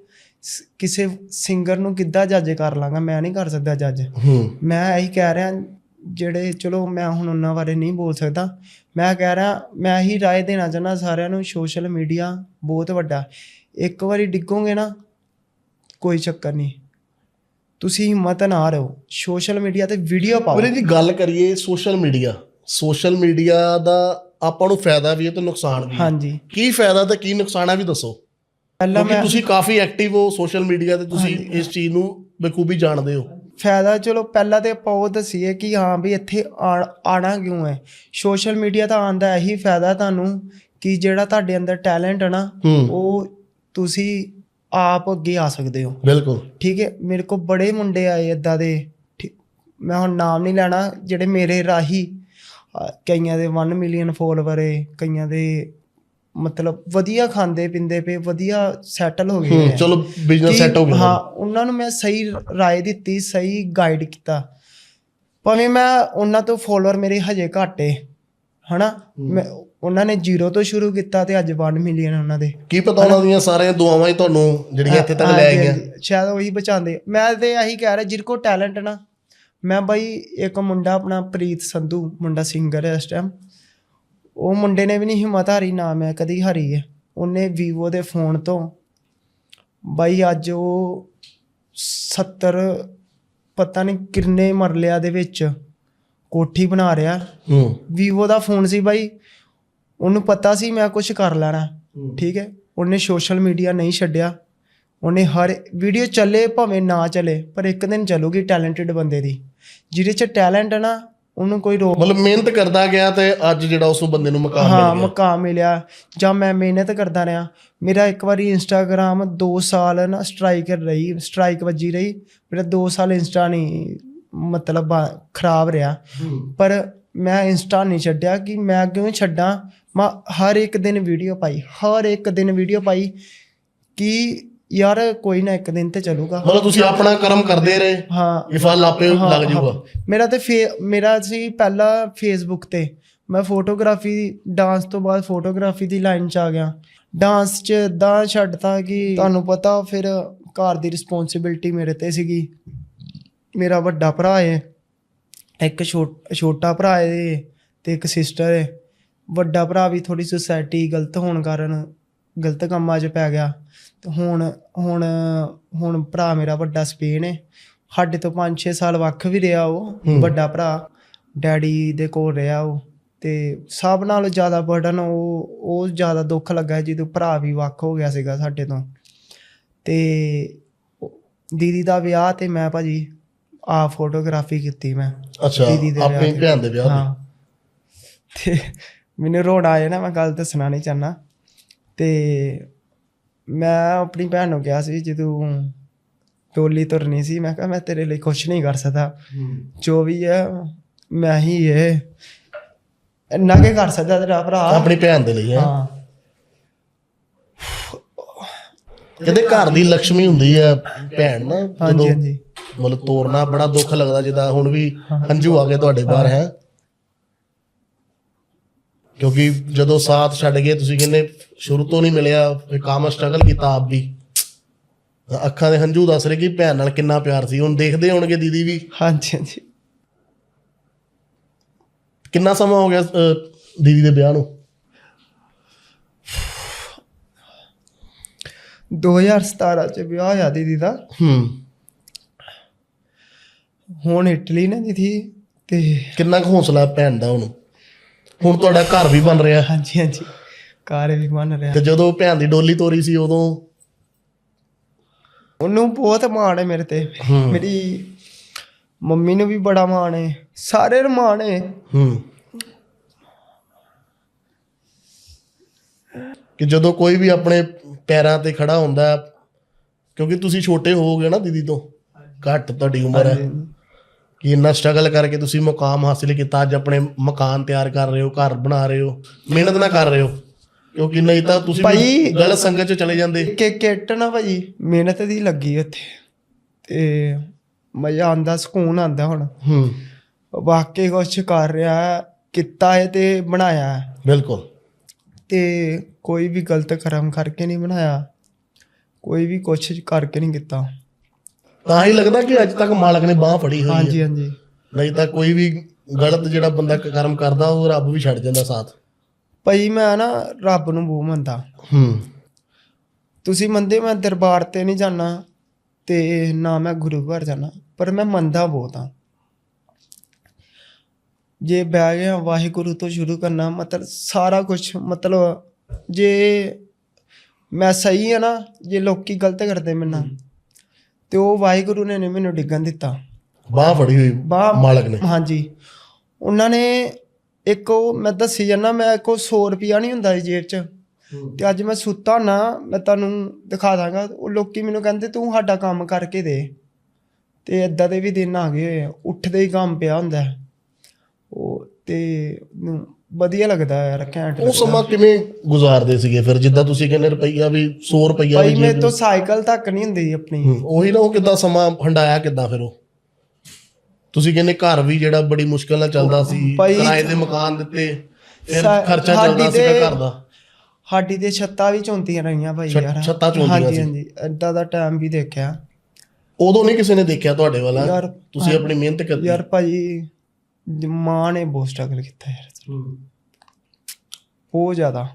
[SPEAKER 1] ਕਿਸੇ ਸਿੰਗਰ ਨੂੰ ਕਿੱਦਾਂ ਜੱਜ ਕਰ ਲਾਂਗਾ? ਮੈਂ ਨਹੀਂ ਕਰ ਸਕਦਾ ਜੱਜ
[SPEAKER 2] ਹੂੰ।
[SPEAKER 1] ਮੈਂ ਇਹੀ ਕਹਿ ਰਿਹਾ ਜਿਹੜੇ ਚਲੋ ਮੈਂ ਹੁਣ ਉਹਨਾਂ ਬਾਰੇ ਨਹੀਂ ਬੋਲ ਸਕਦਾ। ਮੈਂ ਕਹਿ ਰਿਹਾ ਮੈਂ ਇਹੀ ਰਾਏ ਦੇਣਾ ਚਾਹੁੰਦਾ ਸਾਰਿਆਂ ਨੂੰ ਸੋਸ਼ਲ ਮੀਡੀਆ ਬਹੁਤ ਵੱਡਾ। ਇੱਕ ਵਾਰੀ ਡਿੱਗੋਗੇ ਨਾ ਕੋਈ ਚੱਕਰ ਨਹੀਂ। ਤੁਸੀਂ ਹਿੰਮਤ ਨਾ ਰਹੋ। ਸੋਸ਼ਲ ਮੀਡੀਆ ਤੇ ਵੀਡੀਓ ਪਾਓ।
[SPEAKER 2] ਵੀਰੇ ਜੀ ਗੱਲ ਕਰੀਏ ਸੋਸ਼ਲ ਮੀਡੀਆ ਸੋਸ਼ਲ ਮੀਡੀਆ ਦਾ ਆਪਾਂ ਨੂੰ ਫਾਇਦਾ ਵੀ ਹੈ ਤੇ ਨੁਕਸਾਨ ਵੀ ਹੈ।
[SPEAKER 1] ਹਾਂਜੀ।
[SPEAKER 2] ਕੀ ਫਾਇਦਾ ਤੇ ਕੀ ਨੁਕਸਾਨ ਹੈ ਵੀ ਦੱਸੋ।
[SPEAKER 1] ਪਹਿਲਾਂ ਮੈਂ
[SPEAKER 2] ਤੁਸੀਂ ਕਾਫੀ ਐਕਟਿਵ ਹੋ ਸੋਸ਼ਲ ਮੀਡੀਆ ਤੇ ਤੁਸੀਂ ਇਸ ਚੀਜ਼ ਨੂੰ ਬਖੂਬੀ ਜਾਣਦੇ ਹੋ।
[SPEAKER 1] ਫਾਇਦਾ ਚਲੋ ਪਹਿਲਾਂ ਤੇ ਆਪਾਂ ਉਹ ਦਸੀਏ ਕਿ ਹਾਂ ਵੀ ਇੱਥੇ ਆਣ- ਕਿਉਂ ਹੈ? ਸੋਸ਼ਲ ਮੀਡੀਆ ਤਾਂ ਆਂਦਾ ਇਹੀ ਫਾਇਦਾ ਤੁਹਾਨੂੰ ਕਿ ਜਿਹੜਾ ਤੁਹਾਡੇ ਅੰਦਰ ਟੈਲੈਂਟ ਹੈ ਨਾ ਉਹ ਤੁਸੀਂ ਆਪ ਅੱਗੇ ਆ ਸਕਦੇ ਹੋ।
[SPEAKER 2] ਬਿਲਕੁਲ।
[SPEAKER 1] ਠੀਕ ਹੈ? ਮੇਰੇ ਕੋਲ ਬੜੇ ਮੁੰਡੇ ਆਏ ਇਦਾਂ ਦੇ ਮੈਂ ਹੁਣ ਨਾਮ ਨਹੀਂ ਲੈਣਾ ਜਿਹੜੇ ਮੇਰੇ ਰਾਹੀ ਕਈਆਂ ਦੇ 1 ਮਿਲੀਅਨ ਫੋਲੋਵਰ ਏ ਕਈਆਂ ਦੇ ਮਤਲਬ ਵਧੀਆ ਖਾਂਦੇ ਪਿੰਦੇ ਪਏ ਵਧੀਆ ਸੈਟਲ ਹੋ ਗਏ
[SPEAKER 2] ਹੂੰ। ਚਲੋ ਬਿਜ਼ਨਸ
[SPEAKER 1] ਕਿ
[SPEAKER 2] ਸੈੱਟ ਹੋ ਗਿਆ
[SPEAKER 1] ਹਾਂ ਉਹਨਾਂ ਨੂੰ ਮੈਂ ਸਹੀ ਰਾਏ ਦਿੱਤੀ ਸਹੀ ਗਾਈਡ ਕੀਤਾ। ਭਾਵੇਂ ਮੈਂ ਉਹਨਾਂ ਤੋਂ ਫੋਲੋਅਰ ਮੇਰੇ ਹਜੇ ਘੱਟ ਏ ਹਨਾ? ਮੈਂ ਉਹਨਾਂ ਨੇ ਜ਼ੀਰੋ ਤੋਂ ਸ਼ੁਰੂ ਕੀਤਾ ਤੇ ਅੱਜ 1 ਮਿਲੀਅਨ ਉਹਨਾਂ ਦੇ।
[SPEAKER 2] ਕੀ ਪਤਾ ਉਹਨਾਂ ਦੀਆਂ ਸਾਰੀਆਂ ਦੁਆਵਾਂ ਹੀ ਤੁਹਾਨੂੰ ਜਿਹੜੀਆਂ ਇੱਥੇ ਤੱਕ ਲੈ
[SPEAKER 1] ਹਾਂਜੀ, ਸ਼ਾਇਦ ਉਹੀ ਬਚਾਉਂਦੇ। ਮੈਂ ਤੇ ਇਹੀ ਕਹਿ ਰਿਹਾ ਜਿਹਦੇ ਕੋ ਟੈਲੈਂਟ ਨਾ ਮੈਂ ਬਾਈ ਇੱਕ ਮੁੰਡਾ ਆਪਣਾ ਪ੍ਰੀਤ ਸੰਧੂ ਮੁੰਡਾ ਸਿੰਗਰ ਹੈ ਇਸ ਟਾਈਮ ਉਹ ਮੁੰਡੇ ਨੇ ਵੀ ਨਹੀਂ ਹਿੰਮਤ ਹਾਰੀ ਨਾ ਮੈਂ ਕਦੀ ਹਾਰੀ ਹੈ। ਉਹਨੇ ਵੀਵੋ ਦੇ ਫੋਨ ਤੋਂ ਬਾਈ ਅੱਜ ਉਹ 70 ਪਤਾ ਨਹੀਂ ਕਿੰਨੇ ਮਰਲਿਆਂ ਦੇ ਵਿੱਚ ਕੋਠੀ ਬਣਾ ਰਿਹਾ।
[SPEAKER 2] ਹੂੰ।
[SPEAKER 1] ਵੀਵੋ ਦਾ ਫੋਨ ਸੀ ਬਾਈ। ਉਹਨੂੰ ਪਤਾ ਸੀ ਮੈਂ ਕੁਝ ਕਰ ਲੈਣਾ। ਠੀਕ ਹੈ। ਉਹਨੇ ਸੋਸ਼ਲ ਮੀਡੀਆ ਨਹੀਂ ਛੱਡਿਆ। ਉਹਨੇ ਹਰ ਵੀਡੀਓ ਚੱਲੇ ਭਾਵੇਂ ਨਾ ਚੱਲੇ ਪਰ ਇੱਕ ਦਿਨ ਚੱਲੂਗੀ ਟੈਲੈਂਟਡ ਬੰਦੇ ਦੀ। ਜਿਹਦੇ 'ਚ ਟੈਲੈਂਟ ਹੈ ਨਾ ਉਹਨੂੰ ਕੋਈ ਰੋਕ
[SPEAKER 2] ਮਤਲਬ ਮਿਹਨਤ ਕਰਦਾ ਗਿਆ ਤੇ ਅੱਜ ਜਿਹੜਾ ਉਸ ਨੂੰ ਬੰਦੇ ਨੂੰ ਮਕਾਮ
[SPEAKER 1] ਹਾਂ
[SPEAKER 2] ਮਿਲ ਗਿਆ।
[SPEAKER 1] ਮੁਕਾਮ ਮਿਲਿਆ। ਜਾਂ ਮੈਂ ਮਿਹਨਤ ਕਰਦਾ ਰਿਹਾ। ਮੇਰਾ ਇੱਕ ਵਾਰੀ ਇੰਸਟਾਗ੍ਰam 2 ਸਾਲ ਨਾ ਸਟ੍ਰਾਈਕ ਰਹੀ ਸਟ੍ਰਾਈਕ ਵੱਜੀ ਰਹੀ। ਮੇਰਾ 2 ਸਾਲ ਇੰਸਟਾ ਨਹੀਂ ਮਤਲਬ ਖਰਾਬ ਰਿਹਾ।
[SPEAKER 2] ਹੂੰ।
[SPEAKER 1] ਪਰ ਮੈਂ ਇੰਸਟਾ ਨਹੀਂ ਛੱਡਿਆ ਕਿ ਮੈਂ ਕਿਉਂ ਛੱਡਾਂ? ਮੈਂ ਹਰ ਇੱਕ ਦਿਨ ਵੀਡੀਓ ਪਾਈ ਹਰ ਇੱਕ ਦਿਨ ਵੀਡੀਓ ਪਾਈ ਕਿ ਯਾਰ ਕੋਈ ਨਾ ਇੱਕ ਦਿਨ ਤੇ ਚੱਲੂਗਾ।
[SPEAKER 2] ਮਤਲਬ ਤੁਸੀਂ ਆਪਣਾ ਕਰਮ ਕਰਦੇ ਰਹੇ
[SPEAKER 1] ਹਾਂ।
[SPEAKER 2] ਇਹ ਫਲ ਆਪੇ
[SPEAKER 1] ਹਾਂ,
[SPEAKER 2] ਲੱਗ
[SPEAKER 1] ਹਾਂ।
[SPEAKER 2] ਜਾਊਗਾ
[SPEAKER 1] ਮੇਰਾ ਤੇ ਫੇ ਮੇਰਾ ਸੀ ਪਹਿਲਾ ਫੇਸਬੁੱਕ ਤੇ। ਮੈਂ ਫੋਟੋਗ੍ਰਾਫੀ ਡਾਂਸ ਤੋਂ ਬਾਅਦ ਫੋਟੋਗ੍ਰਾਫੀ ਦੀ ਲਾਈਨ 'ਚ ਆ ਗਿਆ। ਡਾਂਸ 'ਚ ਇਦਾਂ ਛੱਡਤਾ ਕਿ ਤੁਹਾਨੂੰ ਪਤਾ ਫਿਰ ਘਰ ਦੀ ਰਿਸਪੌਂਸਿਬਿਲਟੀ ਮੇਰੇ ਤੇ ਸੀਗੀ। ਮੇਰਾ ਵੱਡਾ ਭਰਾ ਹੈ ਇੱਕ ਛੋਟ- ਛੋਟਾ ਭਰਾ ਹੈ ਤੇ ਇੱਕ ਸਿਸਟਰ ਹੈ ਵੱਡਾ ਭਰਾ ਵੀ ਥੋੜੀ ਸੁਸਾਇਟੀ ਗਲਤ ਹੋਣ ਕਾਰਨ ਗਲਤ ਕੰਮਾਂ 'ਚ ਪੈ ਗਿਆ। ਤੇ ਹੁਣ ਹੁਣ ਹੁਣ ਭਰਾ ਮੇਰਾ ਵੱਡਾ ਸਪੇਨ ਹੈ ਸਾਡੇ ਤੋਂ 5-6 ਸਾਲ ਵੱਖ ਵੀ ਰਿਹਾ ਉਹ। ਵੱਡਾ ਭਰਾ। ਡੈਡੀ ਦੇ ਕੋਲ ਰਿਹਾ ਉਹ। ਤੇ ਸਭ ਨਾਲੋਂ ਜ਼ਿਆਦਾ ਬਰਡਨ ਉਹ ਉਹ ਜ਼ਿਆਦਾ ਦੁੱਖ ਲੱਗਾ ਜਦੋਂ ਭਰਾ ਵੀ ਵੱਖ ਹੋ ਗਿਆ ਸੀਗਾ ਸਾਡੇ ਤੋਂ। ਤੇ ਦੀਦੀ ਦਾ ਵਿਆਹ ਤੇ ਮੈਂ ਭਾਜੀ ਆ ਫੋਟੋਗ੍ਰਾਫੀ ਕੀਤੀ ਮੈਂ।
[SPEAKER 2] ਅੱਛਾ
[SPEAKER 1] ਦੀਦੀ ਦੇ
[SPEAKER 2] ਆਪਣੀ। ਭੈਣ ਦੇ ਵਿਆਹ
[SPEAKER 1] ਤੇ? ਮੈਨੂੰ ਰੋਣਾ ਆਇਆ ਨਾ ਮੈਂ ਗੱਲ ਦੱਸਣਾ ਨਹੀਂ ਚਾਹਨਾ ਤੇ ਮੈਂ ਆਪਣੀ ਭੈਣ ਨੂੰ ਕਿਹਾ ਸੀ ਜਦੋਂ ਟੋਲੀ ਤੁਰਨੀ ਸੀ ਮੈਂ ਕਿਹਾ ਮੈਂ ਤੇਰੇ ਲਈ ਕੁਝ ਨਹੀਂ ਕਰ ਸਕਦਾ। ਜੋ ਵੀ ਹੈ ਮੈਂ ਹੀ ਹੈ। ਇੰਨਾ ਕੀ ਕਰ ਸਕਦਾ ਤੇਰਾ ਭਰਾ।
[SPEAKER 2] ਆਪਣੀ ਭੈਣ ਦੇ ਲਈ ਹੈ।
[SPEAKER 1] ਹਾਂ।
[SPEAKER 2] ਕਹਿੰਦੇ ਘਰ ਦੀ ਲక్ష్ਮੀ ਹੁੰਦੀ ਹੈ ਭੈਣ ਨਾ
[SPEAKER 1] ਹਾਂਜੀ ਹਾਂਜੀ।
[SPEAKER 2] ਮਤਲਬ ਤੋਰਨਾ ਬੜਾ ਦੁੱਖ ਲੱਗਦਾ ਜਿੱਦਾਂ ਹੁਣ ਵੀ ਹੰਝੂ ਆ ਗਏ ਤੁਹਾਡੇ ਬਾਹਰ ਹੈ। ਕਿਉਂਕਿ ਜਦੋਂ ਸਾਥ ਛੱਡ ਗਏ ਤੁਸੀਂ ਕਹਿੰਦੇ ਸ਼ੁਰੂ ਤੋਂ ਨਹੀਂ ਮਿਲਿਆ ਫਿਰ ਕਾਮ ਸਟਰਗਲ ਕੀਤਾ ਆਪ ਵੀ। ਅੱਖਾਂ ਦੇ ਹੰਝੂ ਦੱਸ ਰਹੇ ਕਿ ਭੈਣ ਨਾਲ ਕਿੰਨਾ ਪਿਆਰ ਸੀ। ਹੁਣ ਦੇਖਦੇ ਹੋਣਗੇ ਦੀਦੀ ਵੀ।
[SPEAKER 1] ਹਾਂਜੀ ਹਾਂਜੀ।
[SPEAKER 2] ਕਿੰਨਾ ਸਮਾਂ ਹੋ ਗਿਆ ਦੀਦੀ ਦੇ ਵਿਆਹ ਨੂੰ?
[SPEAKER 1] 2017 ਚ ਵਿਆਹ ਹੋਇਆ ਦੀਦੀ ਦਾ।
[SPEAKER 2] ਹੂੰ।
[SPEAKER 1] ਹੁਣ ਇਟਲੀ ਨੇ ਦੀ ਤੇ
[SPEAKER 2] ਕਿੰਨਾ ਹੌਸਲਾ ਭੈਣ ਦਾ ਹੁਣ? ਹੁਣ ਤੁਹਾਡਾ ਘਰ ਵੀ ਬਣ ਰਿਹਾ।
[SPEAKER 1] ਹਾਂਜੀ ਹਾਂਜੀ। ਕਾਰ ਵੀ ਬਣ ਰਿਹਾ।
[SPEAKER 2] ਤੇ ਜਦੋਂ ਭੈਣ ਦੀ ਡੋਲੀ ਤੋਰੀ ਸੀ ਉਦੋਂ?
[SPEAKER 1] ਉਹਨੂੰ ਬਹੁਤ ਮਾਣ ਹੈ ਮੇਰੇ ਤੇ। ਮੇਰੀ ਮੰਮੀ ਨੂੰ ਵੀ ਬੜਾ ਮਾਣ ਹੈ। ਸਾਰੇ ਨੂੰ ਮਾਣ ਹੈ।
[SPEAKER 2] ਹੂੰ। ਕਿ ਜਦੋਂ ਕੋਈ ਵੀ ਆਪਣੇ ਪੈਰਾਂ ਤੇ ਖੜਾ ਹੁੰਦਾ ਕਿਉਂਕਿ ਤੁਸੀਂ ਛੋਟੇ ਹੋਵੋਗੇ ਨਾ ਦੀਦੀ ਤੋਂ ਘੱਟ ਤੁਹਾਡੀ ਉਮਰ ਹੈ। ਕਿ ਇੰਨਾ ਸਟਰਗਲ ਕਰਕੇ ਤੁਸੀਂ ਮੁਕਾਮ ਹਾਸਿਲ ਕੀਤਾ ਅੱਜ ਆਪਣੇ ਮਕਾਨ ਤਿਆਰ ਕਰ ਰਹੇ ਹੋ ਘਰ ਬਣਾ ਰਹੇ ਹੋ ਮਿਹਨਤ ਨਾ ਕਰ ਰਹੇ ਹੋ। ਕਿਉਂਕਿ ਨਹੀਂ ਤਾਂ ਤੁਸੀਂ
[SPEAKER 1] ਭਾਈ-
[SPEAKER 2] ਗਲਤ ਸੰਗਤ 'ਚ ਚਲੇ ਜਾਂਦੇ।
[SPEAKER 1] ਕਿ ਕਿੱਟ ਨਾ ਭਾਜੀ ਮਿਹਨਤ ਦੀ ਲੱਗੀ ਉੱਥੇ। ਤੇ ਮਜ਼ਾ ਆਂਦਾ ਸਕੂਨ ਆਂਦਾ ਹੁਣ।
[SPEAKER 2] ਹੂੰ।
[SPEAKER 1] ਵਾਕਈ ਕੁਛ ਕਰ ਰਿਹਾ ਕੀਤਾ ਹੈ ਤੇ ਬਣਾਇਆ ਹੈ।
[SPEAKER 2] ਬਿਲਕੁਲ।
[SPEAKER 1] ਤੇ ਕੋਈ ਵੀ ਗਲਤ ਕਰਮ ਕਰਕੇ ਨਹੀਂ ਬਣਾਇਆ। ਕੋਈ ਵੀ ਕੁਛ ਕਰਕੇ ਨਹੀਂ ਕੀਤਾ।
[SPEAKER 2] ਤਾਂ ਹੀ ਲੱਗਦਾ ਕਿ ਅੱਜ ਤੱਕ ਮਾਲਕ ਨੇ ਬਾਹ ਫੜੀ ਹੋਈ ਹੈ।
[SPEAKER 1] ਹਾਂਜੀ ਹਾਂਜੀ।
[SPEAKER 2] ਨਹੀਂ ਤਾਂ ਕੋਈ ਵੀ ਗਲਤ ਜਿਹੜਾ ਬੰਦਾ ਕਰਮ ਕਰਦਾ ਉਹ ਰੱਬ ਵੀ ਛੱਡ ਜਾਂਦਾ ਸਾਥ।
[SPEAKER 1] ਭਾਈ ਮੈਂ ਨਾ ਰੱਬ ਨੂੰ ਬਹੁਤ ਮੰਨਦਾ।
[SPEAKER 2] ਹੂੰ।
[SPEAKER 1] ਤੁਸੀਂ ਮੰਨਦੇ ਮੈਂ ਦਰਬਾਰ ਤੇ ਨਹੀਂ ਜਾਣਾ ਤੇ ਨਾ ਮੈਂ ਗੁਰੂ ਘਰ ਜਾਣਾ ਪਰ ਮੈਂ ਮੰਨਦਾ ਬਹੁਤ ਜੇ ਬਹਿ ਗਿਆ ਵਾਹਿਗੁਰੂ ਤੋਂ ਸ਼ੁਰੂ ਕਰਨਾ ਮਤਲਬ ਸਾਰਾ ਕੁਝ ਮਤਲਬ ਜੇ ਮੈਂ ਸਹੀ ਹੈ ਨਾ ਜੇ ਲੋਕੀ ਗਲਤ ਕਰਦੇ ਮੈਨਾਂ ਤੇ ਉਹ ਵਾਹਿਗੁਰੂ ਨੇ ਮੈਨੂੰ ਡਿੱਗਣ ਦਿੱਤਾ।
[SPEAKER 2] ਬਾਹ ਫੜੀ ਹੋਈ
[SPEAKER 1] ਬਾਹ
[SPEAKER 2] ਮਾਲਕ ਨੇ।
[SPEAKER 1] ਹਾਂਜੀ। ਉਹਨਾਂ ਨੇ ਇੱਕ ਉਹ ਮੈਂ ਦੱਸੀ ਜਾਂਦਾ ਮੈਂ ਉਹ 100 ਰੁਪਿਆ ਨਹੀਂ ਹੁੰਦਾ ਸੀ ਜੇਬ 'ਚ। ਤੇ ਅੱਜ ਮੈਂ ਸੁੱਤਾ ਨਾ ਮੈਂ ਤੁਹਾਨੂੰ ਦਿਖਾ ਦਾਂਗਾ। ਉਹ ਲੋਕੀ ਮੈਨੂੰ ਕਹਿੰਦੇ ਤੂੰ ਸਾਡਾ ਕੰਮ ਕਰਕੇ ਦੇ। ਤੇ ਇਦਾਂ ਦੇ ਵੀ ਦਿਨ ਆ ਗਏ ਹੋਏ ਆ। ਉੱਠਦੇ ਹੀ ਕੰਮ ਪਿਆ ਹੁੰਦਾ। ਹੈ। ਉਹ ਤੇ ਮੈਨੂੰ ਵਧੀਆ ਲੱਗਦਾ ਯਾਰ ਘੈਂਟ
[SPEAKER 2] ਉਹ ਸਮਾਂ ਕਿਵੇਂ ਗੁਜ਼ਾਰਦੇ ਸੀਗੇ ਫਿਰ? ਜਿੱਦਾਂ ਤੁਸੀਂ ਕਹਿੰਦੇ ਰੁਪਈਆ ਵੀ 100 ਰੁਪਈਆ ਵੀ
[SPEAKER 1] ਭਾਈ ਮੇਰੇ ਤੋਂ ਸਾਈਕਲ ਤੱਕ ਨਹੀਂ ਹੁੰਦੀ ਆਪਣੀ।
[SPEAKER 2] ਹੂੰ, ਉਹੀ ਨਾ ਉਹ ਕਿੱਦਾਂ ਸਮਾਂ ਹੰਡਾਇਆ ਕਿੱਦਾਂ ਫਿਰ ਉਹ? ਤੁਸੀਂ ਕਹਿੰਦੇ ਘਰ ਵੀ ਜਿਹੜਾ ਬੜੀ ਮੁਸ਼ਕਲ ਨਾਲ ਚੱਲਦਾ ਸੀ
[SPEAKER 1] ਭਾਈ-
[SPEAKER 2] ਕਿਰਾਏ ਦੇ ਮਕਾਨ ਦਿੱਤੇ ਫਿਰ
[SPEAKER 1] ਸਾ-
[SPEAKER 2] ਖਰਚਾ
[SPEAKER 1] ਸਾਡੀ
[SPEAKER 2] ਚੱਲਦਾ ਸੀਗਾ
[SPEAKER 1] ਤੇ-
[SPEAKER 2] ਘਰ ਦਾ।
[SPEAKER 1] ਸਾਡੀ ਤੇ ਛੱਤਾਂ ਵੀ ਝੁੰਦੀਆਂ ਰਹੀਆਂ ਭਾਈ
[SPEAKER 2] ਛੱਤ-
[SPEAKER 1] ਯਾਰ।
[SPEAKER 2] ਛੱਤਾਂ ਝੁਲਦੀਆਂ
[SPEAKER 1] ਹਾਂਜੀ
[SPEAKER 2] ਸੀ।
[SPEAKER 1] ਹਾਂਜੀ ਏਦਾਂ ਦਾ ਟਾਈਮ ਵੀ ਦੇਖਿਆ।
[SPEAKER 2] ਉਦੋਂ ਨਹੀਂ ਕਿਸੇ ਨੇ ਦੇਖਿਆ ਤੁਹਾਡੇ ਵਾਲਾ?
[SPEAKER 1] ਯਾਰ,
[SPEAKER 2] ਤੁਸੀਂ ਆਪਣੀ ਮਿਹਨਤ ਕੀਤੀ
[SPEAKER 1] ਯਾਰ ਭਾਈ ਜ- ਮਾਂ ਨੇ ਬਹੁਤ ਸਟਰਗਲ ਕੀਤਾ ਯਾਰ। ਬਹੁਤ ਜ਼ਿਆਦਾ।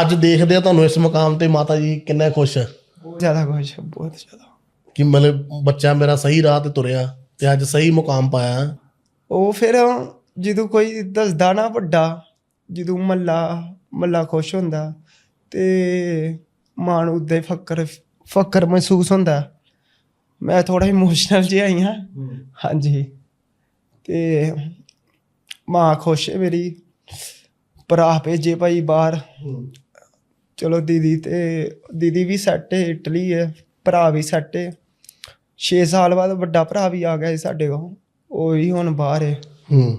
[SPEAKER 2] ਅੱਜ ਦੇਖਦੇ ਆ ਤੁਹਾਨੂੰ ਇਸ ਮੁਕਾਮ ਤੇ ਮਾਤਾ ਜੀ ਕਿੰਨਾ ਖੁਸ਼ ਹੈ
[SPEAKER 1] ਬਹੁਤ ਜ਼ਿਆਦਾ ਕੁਛ ਬਹੁਤ ਜ਼ਿਆਦਾ।
[SPEAKER 2] ਕਿ ਮਤਲਬ ਬੱਚਾ ਮੇਰਾ ਸਹੀ ਰਾਹ ਤੇ ਤੁਰਿਆ ਤੇ ਅੱਜ ਸਹੀ ਮੁਕਾਮ ਪਾਇਆ।
[SPEAKER 1] ਉਹ ਫਿਰ ਜਦੋਂ ਕੋਈ ਦੱਸਦਾ ਨਾ ਵੱਡਾ ਜਦੋਂ ਮੱਲਾ ਮੱਲਾ ਖੁਸ਼ ਹੁੰਦਾ ਤੇ ਮਾਂ ਨੂੰ ਉਦਾਂ ਹੀ ਫਕਰ ਫਕਰ ਮਹਿਸੂਸ ਹੁੰਦਾ। ਮੈਂ ਥੋੜਾ ਇਮੋਸ਼ਨਲ ਜਿਹਾ ਆਈ ਹਾਂ। ਹਾਂਜੀ। ਤੇ ਮਾਂ ਖੁਸ਼ ਹੈ ਮੇਰੀ ਭਰਾ ਭੇਜੇ ਭਾਈ ਬਾਹਰ। ਚਲੋ ਦੀਦੀ ਤੇ ਦੀਦੀ ਵੀ ਸੈੱਟ ਹੈ ਇਟਲੀ ਹੈ ਭਰਾ ਵੀ ਸੈੱਟ ਹੈ। 6 ਸਾਲ ਬਾਅਦ ਵੱਡਾ ਭਰਾ ਵੀ ਆ ਗਿਆ ਸੀ ਸਾਡੇ ਕੋਲ ਉਹ ਵੀ ਹੁਣ ਬਾਹਰ ਹੈ।
[SPEAKER 2] ਹੂੰ।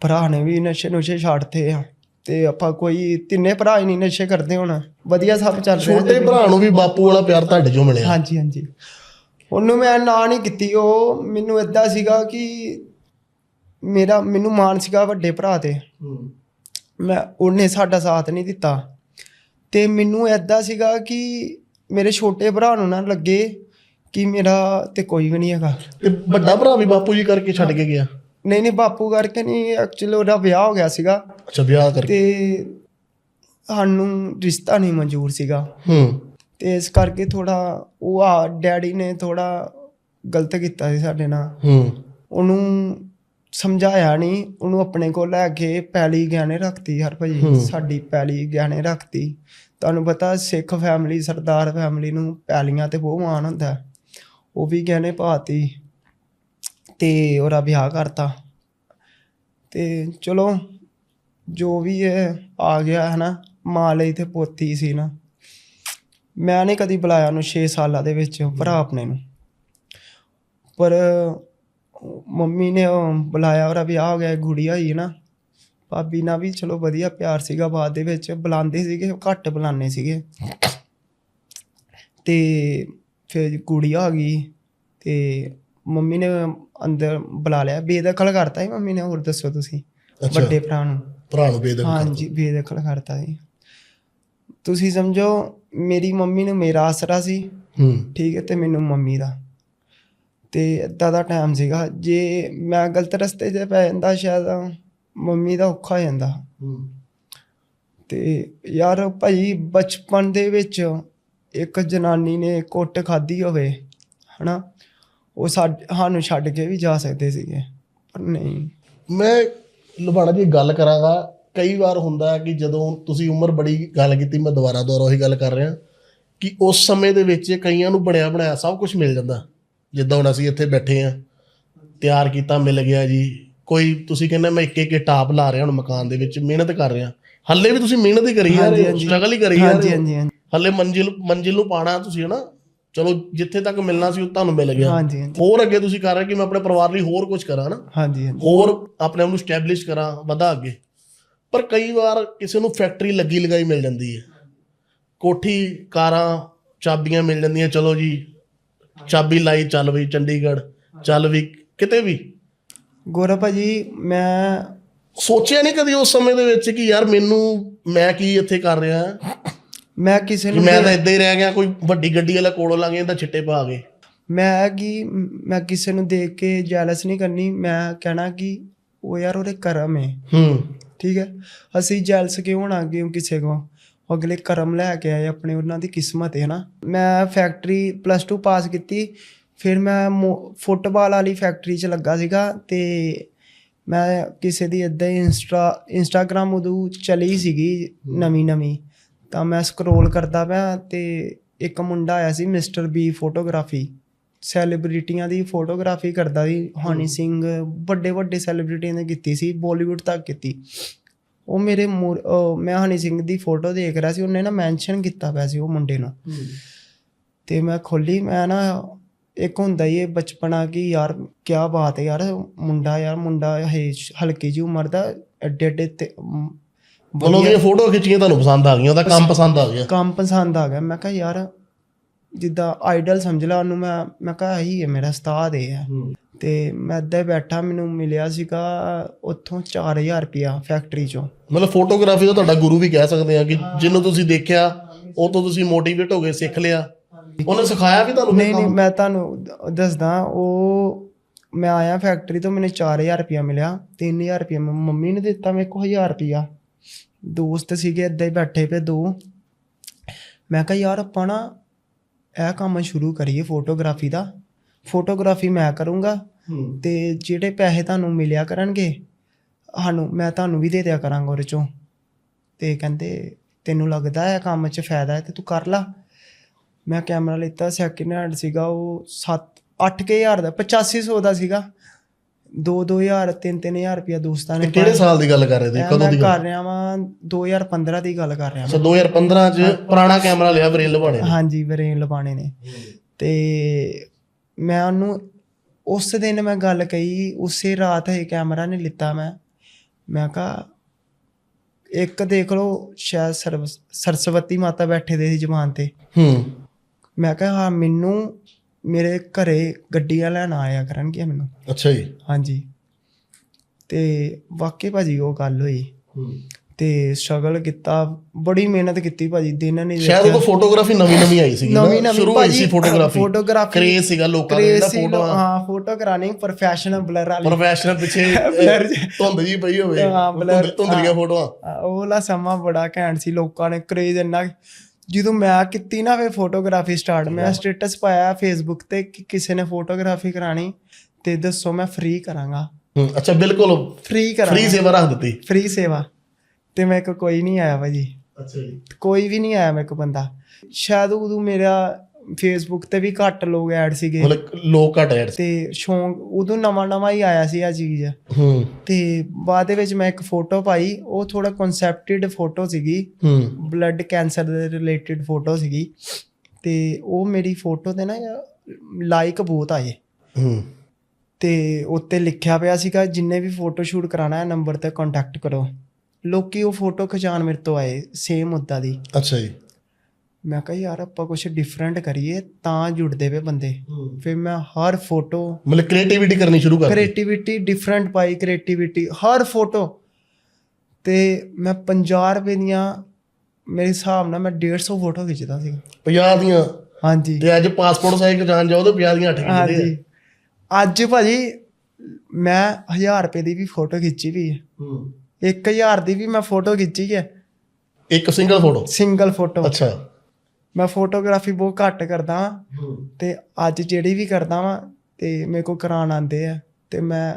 [SPEAKER 1] ਭਰਾ ਨੇ ਵੀ ਨਸ਼ੇ ਨੁਸ਼ੇ ਛੱਡਤੇ ਆ ਤੇ ਆਪਾਂ ਕੋਈ ਤਿੰਨੇ ਭਰਾ ਹੀ ਨਹੀਂ ਨਸ਼ੇ ਕਰਦੇ ਹੁਣ। ਵਧੀਆ ਸਭ ਚੱਲ ਰਿਹਾ
[SPEAKER 2] ਛੋਟੇ ਭਰਾ ਨੂੰ ਵੀ ਬਾਪੂ ਵਾਲਾ ਪਿਆਰ ਤੁਹਾਡੇ ਚੋਂ ਮਿਲਿਆ।
[SPEAKER 1] ਹਾਂਜੀ ਹਾਂਜੀ। ਉਹਨੂੰ ਮੈਂ ਨਾ ਨਹੀਂ ਕੀਤੀ ਉਹ ਮੈਨੂੰ ਇਦਾਂ ਸੀਗਾ ਕਿ ਮੇਰਾ ਮੈਨੂੰ ਮਾਣ ਸੀਗਾ ਵੱਡੇ ਭਰਾ ਤੇ।
[SPEAKER 2] ਹੂੰ।
[SPEAKER 1] ਮੈਂ ਉਹਨੇ ਸਾਡਾ ਸਾਥ ਨਹੀਂ ਦਿੱਤਾ। ਤੇ ਮੈਨੂੰ ਐਦਾਂ ਸੀਗਾ ਕਿ ਮੇਰੇ ਛੋਟੇ ਭਰਾ ਨੂੰ ਨਾ ਲੱਗੇ ਕਿ ਮੇਰਾ ਤੇ ਕੋਈ ਵੀ ਨਹੀਂ ਹੈਗਾ।
[SPEAKER 2] ਤੇ ਵੱਡਾ ਭਰਾ ਵੀ ਬਾਪੂ ਜੀ ਕਰਕੇ ਛੱਡ ਕੇ ਗਿਆ?
[SPEAKER 1] ਨਹੀਂ ਨਹੀਂ ਬਾਪੂ ਕਰਕੇ ਨਹੀਂ ਐਕਚੁਅਲੀ ਉਹਦਾ ਵਿਆਹ ਹੋ ਗਿਆ ਸੀਗਾ।
[SPEAKER 2] ਅੱਛਾ ਵਿਆਹ ਕਰਕੇ।
[SPEAKER 1] ਤੇ ਸਾਨੂੰ ਰਿਸ਼ਤਾ ਨਹੀਂ ਮਨਜ਼ੂਰ ਸੀਗਾ।
[SPEAKER 2] ਹੂੰ।
[SPEAKER 1] ਤੇ ਇਸ ਕਰਕੇ ਥੋੜਾ ਉਹ ਆ ਡੈਡੀ ਨੇ ਥੋੜਾ ਗਲਤ ਕੀਤਾ ਸੀ ਸਾਡੇ ਨਾਲ।
[SPEAKER 2] ਹੂੰ।
[SPEAKER 1] ਉਹਨੂੰ ਸਮਝਾਇਆ ਨਹੀਂ ਉਹਨੂੰ ਆਪਣੇ ਕੋਲ ਲੈ ਕੇ ਪੈਲੀ ਗਹਿਣੇ ਰੱਖਤੀ ਹਰ ਭਾਜੀ। ਸਾਡੀ ਪੈਲੀ ਗਹਿਣੇ ਰੱਖਤੀ। ਤੁਹਾਨੂੰ ਪਤਾ ਸਿੱਖ ਫੈਮਿਲੀ ਸਰਦਾਰ ਫੈਮਿਲੀ ਨੂੰ ਪੈਲੀਆਂ ਤੇ ਬਹੁਤ ਮਾਣ ਹੁੰਦਾ। ਉਹ ਵੀ ਗਹਿਣੇ ਪਾਤੀ ਤੇ ਉਹਦਾ ਵਿਆਹ ਕਰਤਾ। ਤੇ ਚਲੋ ਜੋ ਵੀ ਹੈ ਆ ਗਿਆ ਹੈ ਨਾ ਮਾਂ ਲਈ ਤੇ ਪੋਤੀ ਸੀ ਨਾ। ਮੈਂ ਨਹੀਂ ਕਦੀ ਬੁਲਾਇਆ ਉਹਨੂੰ 6 ਸਾਲਾਂ ਦੇ ਵਿੱਚ ਭਰਾ ਆਪਣੇ ਨੂੰ। ਪਰ ਮੰਮੀ ਨੇ ਉਹ ਬੁਲਾਇਆ ਉਹਦਾ ਵਿਆਹ ਹੋ ਗਿਆ ਗੁੜੀਆ ਹੀ ਨਾ। ਭਾਬੀ ਨਾਲ ਵੀ ਚਲੋ ਵਧੀਆ ਪਿਆਰ ਸੀਗਾ ਬਾਅਦ ਦੇ ਵਿੱਚ ਬੁਲਾਉਂਦੇ ਸੀਗੇ ਘੱਟ ਬੁਲਾਉਂਦੇ ਸੀਗੇ। ਤੇ ਫਿਰ ਗੁੜੀਆ ਆ ਗਈ ਤੇ ਮੰਮੀ ਨੇ ਅੰਦਰ ਬੁਲਾ ਲਿਆ ਬੇਦਖਲ ਕਰਤਾ ਸੀ ਮੰਮੀ ਨੇ ਹੋਰ ਦੱਸੋ ਤੁਸੀਂ ਵੱਡੇ ਭਰਾ ਨੂੰ।
[SPEAKER 2] ਭਰਾ ਨੂੰ ਬੇਦਖਲ
[SPEAKER 1] ਹਾਂਜੀ ਬੇਦਖਲ ਕਰਤਾ ਸੀ। ਤੁਸੀਂ ਸਮਝੋ ਮੇਰੀ ਮੰਮੀ ਨੂੰ ਮੇਰਾ ਆਸਰਾ ਸੀ।
[SPEAKER 2] ਹੂੰ।
[SPEAKER 1] ਠੀਕ ਹੈ ਤੇ ਮੈਨੂੰ ਮੰਮੀ ਦਾ। ਤੇ ਏਦਾਂ ਦਾ ਟਾਈਮ ਸੀਗਾ। ਜੇ ਮੈਂ ਗਲਤ ਰਸਤੇ 'ਤੇ ਪੈ ਜਾਂਦਾ ਸ਼ਾਇਦ ਮੰਮੀ ਦਾ ਔਖਾ ਹੋ ਜਾਂਦਾ। ਤੇ ਯਾਰ ਭਾਈ ਬਚਪਨ ਦੇ ਵਿੱਚ ਇੱਕ ਜਨਾਨੀ ਨੇ ਕੁੱਟ ਖਾਧੀ ਹੋਵੇ ਹਨਾ? ਉਹ ਸਾਨੂੰ ਛੱਡ ਕੇ ਵੀ ਜਾ ਸਕਦੇ ਸੀਗੇ ਪਰ ਨਹੀਂ।
[SPEAKER 2] ਮੈਂ ਲੁਬਾਣਾ ਜੀ ਗੱਲ ਕਰਾਂਗਾ। ਕਈ ਵਾਰ ਹੁੰਦਾ ਹੈ ਕਿ ਜਦੋਂ ਤੁਸੀਂ ਉਮਰ ਬੜੀ ਗੱਲ ਕੀਤੀ ਮੈਂ ਦੁਬਾਰਾ ਦੁਬਾਰਾ ਉਹੀ ਗੱਲ ਕਰ ਰਿਹਾ ਕਿ ਉਸ ਸਮੇਂ ਦੇ ਵਿੱਚ ਕਈਆਂ ਨੂੰ ਬਣਿਆ ਬਣਾਇਆ ਸਭ ਕੁਝ ਮਿਲ ਜਾਂਦਾ। ਜਿੱਦਾਂ ਹੁਣ ਅਸੀਂ ਇੱਥੇ ਬੈਠੇ ਆ ਤਿਆਰ ਕੀਤਾ ਮਿਲ ਗਿਆ ਜੀ। ਕੋਈ ਤੁਸੀਂ ਕਹਿੰਦੇ ਮੈਂ ਇੱਕ ਇੱਕ ਟਾਪ ਲਾ ਰਿਹਾ ਹੁਣ ਮਕਾਨ ਦੇ ਵਿੱਚ ਮਿਹਨਤ ਕਰ ਰਿਹਾ। ਹੱਲੇ ਵੀ ਤੁਸੀਂ ਮਿਹਨਤ ਹੀ ਕਰੀ ਜਾ ਰਹੇ ਹੋ ਸਟਰਗਲ ਹੀ ਕਰੀ ਜਾ ਰਹੇ ਹੋ।
[SPEAKER 1] ਹਾਂਜੀ ਹਾਂਜੀ
[SPEAKER 2] ਹੱਲੇ ਮੰਜ਼ਿਲ ਮੰਜ਼ਿਲ ਨੂੰ ਪਾਣਾ ਤੁਸੀਂ ਹਨਾ। ਚਲੋ ਜਿੱਥੇ ਤੱਕ ਮਿਲਣਾ ਸੀ ਉਹ ਤੁਹਾਨੂੰ ਮਿਲ ਗਿਆ।
[SPEAKER 1] ਹਾਂਜੀ ਹਾਂਜੀ।
[SPEAKER 2] ਹੋਰ ਅੱਗੇ ਤੁਸੀਂ ਕਰ ਰਹੇ ਕਿ ਮੈਂ ਆਪਣੇ ਪਰਿਵਾਰ ਲਈ ਹੋਰ ਕੁਝ ਕਰਾਂ ਨਾ
[SPEAKER 1] ਹਾਂਜੀ ਹਾਂਜੀ।
[SPEAKER 2] ਹੋਰ ਆਪਣੇ ਆਪ ਨੂੰ ਸਟੈਬਲਿਸ਼ ਕਰਾਂ ਵਧਾ ਅੱਗੇ। ਪਰ ਕਈ ਵਾਰ ਕਿਸੇ ਨੂੰ ਫੈਕਟਰੀ ਲੱਗੀ ਲਗਾਈ ਮਿਲ ਜਾਂਦੀ ਹੈ। ਕੋਠੀ ਕਾਰਾਂ ਚਾਬੀਆਂ ਮਿਲ ਜਾਂਦੀਆਂ ਚਲੋ ਜੀ। ਚਾਬੀ ਲਾਈ ਚੱਲ ਬਈ ਚੰਡੀਗੜ੍ਹ ਚੱਲ ਵੀ ਕਿਤੇ ਵੀ।
[SPEAKER 1] ਗੋਰਾ ਭਾਜੀ ਮੈਂ
[SPEAKER 2] ਸੋਚਿਆ ਨਹੀਂ ਕਦੀ ਉਸ ਸਮੇਂ ਦੇ ਵਿੱਚ ਕਿ ਯਾਰ ਮੈਨੂੰ ਮੈਂ ਕੀ ਇੱਥੇ ਕਰ ਰਿਹਾ?
[SPEAKER 1] ਮੈਂ ਕਿਸੇ
[SPEAKER 2] ਕਿ
[SPEAKER 1] ਨੂੰ
[SPEAKER 2] ਮੈਂ ਤਾਂ ਇੱਦਾਂ ਹੀ ਰਹਿ ਗਿਆ ਕੋਈ ਵੱਡੀ ਗੱਡੀ ਵਾਲਾ ਕੋਲੋਂ ਲੰਘ ਜਾਂਦਾ ਛਿੱਟੇ ਪਾ ਗਏ
[SPEAKER 1] ਮੈਂ ਕਿ ਮੈਂ ਕਿਸੇ ਨੂੰ ਦੇਖ ਕੇ ਜੈਲਸ ਨਹੀਂ ਕਰਨੀ ਮੈਂ ਕਹਿਣਾ ਕਿ ਉਹ ਯਾਰ ਉਹਦੇ ਕਰਮ ਹੈ।
[SPEAKER 2] ਹੂੰ।
[SPEAKER 1] ਠੀਕ ਹੈ? ਅਸੀਂ ਜੈਲਸ ਕਿਉਂ ਹੋਣਾ ਕਿਉਂ ਕਿਸੇ ਕੋ ਉਹ ਅਗਲੇ ਕਰਮ ਲੈ ਕੇ ਆਏ ਆਪਣੇ ਉਹਨਾਂ ਦੀ ਕਿਸਮਤ ਹੈ ਨਾ ਮੈਂ ਫੈਕਟਰੀ ਪਲੱਸ 2 ਪਾਸ ਕੀਤੀ ਫਿਰ ਮੈਂ ਫੁੱਟਬਾਲ ਵਾਲੀ ਫੈਕਟਰੀ 'ਚ ਲੱਗਾ ਸੀਗਾ ਤੇ ਮੈਂ ਕਿਸੇ ਦੀ ਇਦਾਂ ਹੀ ਇੰਸਟਾ ਇੰਸਟਾਗ੍ਰਾਮ ਉਦੋਂ ਚਲੀ ਸੀਗੀ ਨਵੀਂ ਨਵੀਂ ਤਾਂ ਮੈਂ ਸਕਰੋਲ ਕਰਦਾ ਪਿਆ ਤੇ ਇੱਕ ਮੁੰਡਾ ਆਇਆ ਸੀ ਮਿਸਟਰ ਬੀ ਫੋਟੋਗ੍ਰਾਫੀ ਸੈਲੀਬ੍ਰਿਟੀਆਂ ਦੀ ਫੋਟੋਗ੍ਰਾਫੀ ਕਰਦਾ ਸੀ ਹਨੀ ਸਿੰਘ ਵੱਡੇ ਵੱਡੇ ਸੈਲੀਬ੍ਰਿਟੀਆਂ ਨੇ ਕੀਤੀ ਸੀ ਬਾਲੀਵੁੱਡ ਤੱਕ ਕੀਤੀ। ਉਹ ਮੇਰੇ ਮੈਂ ਹਨੀ ਸਿੰਘ ਦੀ ਫੋਟੋ ਦੇਖ ਰਿਹਾ ਸੀ ਉਹਨੇ ਨਾ ਮੈਂਸ਼ਨ ਕੀਤਾ ਪਿਆ ਸੀ ਉਹ ਮੁੰਡੇ ਨੂੰ। ਤੇ ਮੈਂ ਖੋਲੀ ਮੈਂ ਨਾ ਇੱਕ ਹੁੰਦਾ ਹੀ ਇਹ ਬਚਪਨਾ ਕੀ ਯਾਰ ਕੀ ਬਾਤ ਹੈ ਯਾਰ ਮੁੰਡਾ ਯਾਰ ਮੁੰਡਾ ਹੈ ਹਲਕੀ ਜਿਹੀ ਉਮਰ ਦਾ ਐਡੇ ਐਡੇ ਤੇ
[SPEAKER 2] ਬੋਲੋ ਦੀਆਂ ਫੋਟੋ ਖਿੱਚੀਆਂ ਤੁਹਾਨੂੰ ਪਸੰਦ ਆ ਗਈਆਂ ਉਹਦਾ ਕੰਮ ਪਸੰਦ ਆ ਗਿਆ।
[SPEAKER 1] ਕੰਮ ਪਸੰਦ ਆ ਗਿਆ। ਮੈਂ ਕਿਹਾ ਯਾਰ ਜਿੱਦਾਂ ਆਈਡਲ ਸਮਝ ਲਾ ਉਹਨੂੰ ਮੈਂ ਮੈਂ ਕਿਹਾ ਇਹੀ ਹੈ ਮੇਰਾ ਉਸਤਾਦ ਇਹ ਹੈ। ਤੇ ਮੈਂ ਇੱਦਾਂ ਹੀ ਬੈਠਾ ਮੈਨੂੰ ਮਿਲਿਆ ਸੀਗਾ ਉੱਥੋਂ 4000 ਰੁਪਿਆ ਫੈਕਟਰੀ ਚੋਂ।
[SPEAKER 2] ਮਤਲਬ ਫੋਟੋਗ੍ਰਾਫੀ ਦਾ ਤੁਹਾਡਾ ਗੁਰੂ ਵੀ ਕਹਿ ਸਕਦੇ ਆ ਕਿ ਜਿਹਨੂੰ ਤੁਸੀਂ ਦੇਖਿਆ ਉਹ ਤੋਂ ਤੁਸੀਂ ਮੋਟੀਵੇਟ ਹੋ ਗਏ ਸਿੱਖ ਲਿਆ। ਉਹਨੇ ਸਿਖਾਇਆ ਵੀ ਤੁਹਾਨੂੰ
[SPEAKER 1] ਨਹੀਂ ਨਹੀਂ ਮੈਂ ਤੁਹਾਨੂੰ ਦੱਸਦਾ ਉਹ ਮੈਂ ਆਇਆ ਫੈਕਟਰੀ ਤੋਂ ਮੈਨੂੰ 4000 ਰੁਪਿਆ ਮਿਲਿਆ 3000 ਰੁਪਿਆ ਮੰਮੀ ਨੇ ਦਿੱਤਾ ਮੇਰੇ ਕੋਲ 1000 ਰੁਪਿਆ ਦੋਸਤ ਸੀਗੇ ਹੀ ਬੈਠੇ ਪਏ ਦੋ। ਮੈਂ ਕਿਹਾ ਯਾਰ ਆਪਾਂ ਨਾ ਇਹ ਕੰਮ ਸ਼ੁਰੂ ਕਰੀਏ ਫੋਟੋਗ੍ਰਾਫੀ ਦਾ। ਫੋਟੋਗ੍ਰਾਫੀ ਮੈਂ ਕਰੂੰਗਾ। ਤੇ ਜਿਹੜੇ ਪੈਸੇ ਤੁਹਾਨੂੰ ਮਿਲਿਆ ਕਰਨਗੇ ਸਾਨੂੰ ਮੈਂ ਤੁਹਾਨੂੰ ਵੀ ਦੇ ਦਿਆ ਕਰਾਂਗਾ ਉਹਦੇ ਚੋਂ। ਤੇ ਕਹਿੰਦੇ ਤੈਨੂੰ ਲੱਗਦਾ ਹੈ ਕੰਮ 'ਚ ਫਾਇਦਾ ਹੈ ਤੇ ਤੂੰ ਕਰ ਲਾ। ਮੈਂ ਕੈਮਰਾ ਲਿੱਤਾ ਸੈਕਿੰਡ ਹੈਂਡ ਸੀਗਾ ਉਹ 7 8000 ਦਾ 8500 ਦਾ ਸੀਗਾ। 2 2000 3 3000 ਰੁਪਇਆ ਦੋਸਤਾਂ ਨੇ
[SPEAKER 2] ਤੇ ਕਿਹੜੇ ਸਾਲ ਦੀ ਗੱਲ ਕਰ ਰਹੇ ਸੀ
[SPEAKER 1] ਪਾਇਆ।
[SPEAKER 2] ਕਦੋਂ ਦੀ
[SPEAKER 1] ਕਰ ਰਿਹਾ ਵਾਂ 2015 ਦੀ ਗੱਲ ਕਰ ਰਿਹਾ
[SPEAKER 2] ਅੱਛਾ 2015 ਚ ਪੁਰਾਣਾ ਕੈਮਰਾ ਲਿਆ ਬਰੇਲ ਲਵਾਣੇ
[SPEAKER 1] ਵਾਂ ਹਾਂਜੀ ਵਰੇਨ ਲਵਾਣੇ ਨੇ। ਤੇ ਮੈਂ ਉਹਨੂੰ ਉਸ ਦਿਨ ਮੈਂ ਗੱਲ ਕਹੀ ਉਸੇ ਰਾਤ ਇਹ ਕੈਮਰਾ ਨੇ ਲਿੱਤਾ ਮੈਂ। ਮੈਂ ਕਿਹਾ ਇੱਕ ਦੇਖ ਲਓ ਸ਼ਾਇਦ ਸਰਵ- ਸਰਸਵਤੀ ਮਾਤਾ ਬੈਠੇ ਦੇ ਸੀ ਜ਼ਮਾਨ ਤੇ।
[SPEAKER 2] ਹੂੰ।
[SPEAKER 1] ਮੈਂ ਕਿਹਾ ਹਾਂ ਮੈਨੂੰ ਮੇਰੇ ਘਰੇ ਗੱਡੀਆਂ ਲੈਣ ਆਇਆ ਕਰਨਗੇ ਮੈਨੂੰ।
[SPEAKER 2] ਅੱਛਾ ਜੀ।
[SPEAKER 1] ਹਾਂਜੀ। ਤੇ ਵਾਕਈ ਭਾਜੀ ਉਹ ਗੱਲ ਹੋਈ। ਤੇ ਸਟਰਗਲ ਕੀਤਾ ਬੜੀ ਮਿਹਨਤ ਕੀਤੀ ਭਾਜੀ ਦਿਨ ਨਹੀਂ
[SPEAKER 2] ਸ਼ਾਇਦ ਉਹ ਫੋਟੋਗ੍ਰਾਫੀ ਨਵੀਂ ਨਵੀਂ ਆਈ ਸੀ
[SPEAKER 1] ਨਵੀਂ ਨਵੀਂ
[SPEAKER 2] ਸ਼ੁਰੂ ਹੋਈ
[SPEAKER 1] ਭਾਜੀ
[SPEAKER 2] ਸੀ ਫੋਟੋਗ੍ਰਾਫੀ
[SPEAKER 1] ਫੋਟੋਗ੍ਰਾਫੀ
[SPEAKER 2] ਕ੍ਰੇਜ਼ ਸੀਗਾ ਲੋਕਾਂ ਦਾ ਜਿਹੜਾ ਫੋਟੋ
[SPEAKER 1] ਹਾਂ ਫੋਟੋ ਕਰਾਣੀ ਪ੍ਰੋਫੈਸ਼ਨਲ ਬਲਰ ਵਾਲੀ।
[SPEAKER 2] ਪ੍ਰੋਫੈਸ਼ਨਲ ਪਿੱਛੇ ਧੁੰਦ ਜੀ ਪਈ ਹੋਵੇ
[SPEAKER 1] ਹਾਂ,
[SPEAKER 2] ਧੁੰਦ- ਧੁੰਦਲੀਆਂ ਫੋਟੋਆਂ
[SPEAKER 1] ਉਹ ਲਾ ਸਮਾਂ ਬੜਾ ਘੈਂਟ ਸੀ ਲੋਕਾਂ ਨੇ ਕ੍ਰੇਜ਼ ਇੰਨਾ ਜਦੋਂ ਮੈਂ ਕੀਤੀ ਨਾ ਫੇ ਫੋਟੋਗ੍ਰਾਫੀ ਸਟਾਰਟ ਮੈਂ ਸਟੇਟਸ ਪਾਇਆ ਫੇਸਬੁੱਕ ਤੇ ਕਿ ਕਿਸੇ ਨੇ ਫੋਟੋਗ੍ਰਾਫੀ ਕਰਾਣੀ ਤੇ ਦੱਸੋ ਮੈਂ ਫ੍ਰੀ ਕਰਾਂਗਾ।
[SPEAKER 2] ਅੱਛਾ ਬਿਲਕੁਲ
[SPEAKER 1] ਫ੍ਰੀ
[SPEAKER 2] ਫ੍ਰੀ
[SPEAKER 1] ਕਰਾਂਗਾ
[SPEAKER 2] ਸੇਵਾ ਰੱਖ ਦਿੱਤੀ।
[SPEAKER 1] ਫ੍ਰੀ ਸੇਵਾ। ਤੇ ਮੇਰੇ ਕੋ ਕੋਈ ਨਹੀਂ ਆਇਆ ਭਾਜੀ।
[SPEAKER 2] ਅੱਛਾ ਜੀ।
[SPEAKER 1] ਕੋਈ ਵੀ ਨਹੀਂ ਆਇਆ ਮੇਰੇ ਕੋ ਬੰਦਾ। ਸ਼ਾਇਦ ਉਦੋਂ ਮੇਰਾ ਫੇਸਬੁੱਕ ਤੇ ਵੀ ਘੱਟ ਲੋਕ ਐਡ ਸੀਗੇ।
[SPEAKER 2] ਮਤਲਬ ਲੋਕ ਘਟ ਐਡ
[SPEAKER 1] ਤੇ ਸ਼ੌਂਕ ਉਦੋਂ ਨਵਾਂ ਨਵਾਂ ਹੀ ਆਇਆ ਸੀ ਆ ਚੀਜ਼।
[SPEAKER 2] ਹੂੰ।
[SPEAKER 1] ਤੇ ਬਾਅਦ ਦੇ ਵਿੱਚ ਮੈਂ ਇੱਕ ਫੋਟੋ ਪਾਈ ਉਹ ਥੋੜਾ ਕਨਸੈਪਟਡ ਫੋਟੋ ਸੀਗੀ।
[SPEAKER 2] ਹੂੰ।
[SPEAKER 1] ਬਲੱਡ ਕੈਂਸਰ ਦੇ ਰਿਲੇਟਡ ਫੋਟੋ ਸੀਗੀ। ਤੇ ਉਹ ਮੇਰੀ ਫੋਟੋ ਤੇ ਨਾ ਲਾਈਕ ਬਹੁਤ ਆਏ।
[SPEAKER 2] ਹੂੰ।
[SPEAKER 1] ਤੇ ਉੱਤੇ ਲਿਖਿਆ ਪਿਆ ਸੀਗਾ ਜਿੰਨੇ ਵੀ ਫੋਟੋ ਸ਼ੂਟ ਕਰਾਣਾ ਹੈ ਨੰਬਰ ਤੇ ਕੰਟੈਕਟ ਕਰੋ। ਲੋਕੀ ਉਹ ਫੋਟੋ ਖਿਚਾਣ ਮੇਰੇ ਤੋਂ ਆਏ ਸੇਮ ਮੁੱਦਾ ਦੀ।
[SPEAKER 2] ਅੱਛਾ ਜੀ।
[SPEAKER 1] ਮੈਂ ਕਿਹਾ ਯਾਰ ਆਪਾਂ ਕੁਝ ਡਿਫਰੈਂਟ ਕਰੀਏ ਤਾਂ ਜੁੜਦੇ ਵੇ ਬੰਦੇ। ਫਿਰ ਮੈਂ ਹਰ ਫੋਟੋ
[SPEAKER 2] ਮਤਲਬ ਕ੍ਰੀਏਟੀਵਿਟੀ ਕਰਨੀ ਸ਼ੁਰੂ ਕਰ
[SPEAKER 1] ਕ੍ਰੀਏਟੀਵਿਟੀ ਡਿਫਰੈਂਟ ਪਾਈ ਕ੍ਰੀਏਟੀਵਿਟੀ ਹਰ ਫੋਟੋ ਤੇ ਮੈਂ 50 ਰੁਪਏ ਦੀਆਂ ਮੇਰੇ ਹਿਸਾਬ ਨਾਲ ਮੈਂ 150 ਫੋਟੋ ਖਿੱਚਦਾ ਸੀ।
[SPEAKER 2] 50 ਦੀਆਂ?
[SPEAKER 1] ਹਾਂਜੀ।
[SPEAKER 2] ਤੇ ਅੱਜ ਪਾਸਪੋਰਟ ਸਾਈਜ਼ ਜਾਣ ਜਾਓ ਤੇ 50 ਦੀਆਂ 8
[SPEAKER 1] ਹਾਂਜੀ।
[SPEAKER 2] ਖਿੱਚਦੇ
[SPEAKER 1] ਅੱਜ ਭਾਜੀ ਮੈਂ 1000 ਰੁਪਏ ਦੀ ਵੀ ਫੋਟੋ ਖਿੱਚੀ ਵੀ ਹੈ।
[SPEAKER 2] ਆ
[SPEAKER 1] 1000 ਦੀ ਵੀ ਮੈਂ ਫੋਟੋ ਖਿੱਚੀ ਹੈ।
[SPEAKER 2] ਇੱਕ ਸਿੰਗਲ ਫੋਟੋ
[SPEAKER 1] ਸਿੰਗਲ ਫੋਟੋ
[SPEAKER 2] ਅੱਛਾ।
[SPEAKER 1] ਮੈਂ ਫੋਟੋਗ੍ਰਾਫੀ ਬਹੁਤ ਘੱਟ ਕਰਦਾ ਹਾਂ। ਤੇ ਅੱਜ ਜਿਹੜੀ ਵੀ ਕਰਦਾ ਵਾਂ ਤੇ ਮੇਰੇ ਕੋ ਕਰਾਉਣ ਆਉਂਦੇ ਆ ਤੇ ਮੈਂ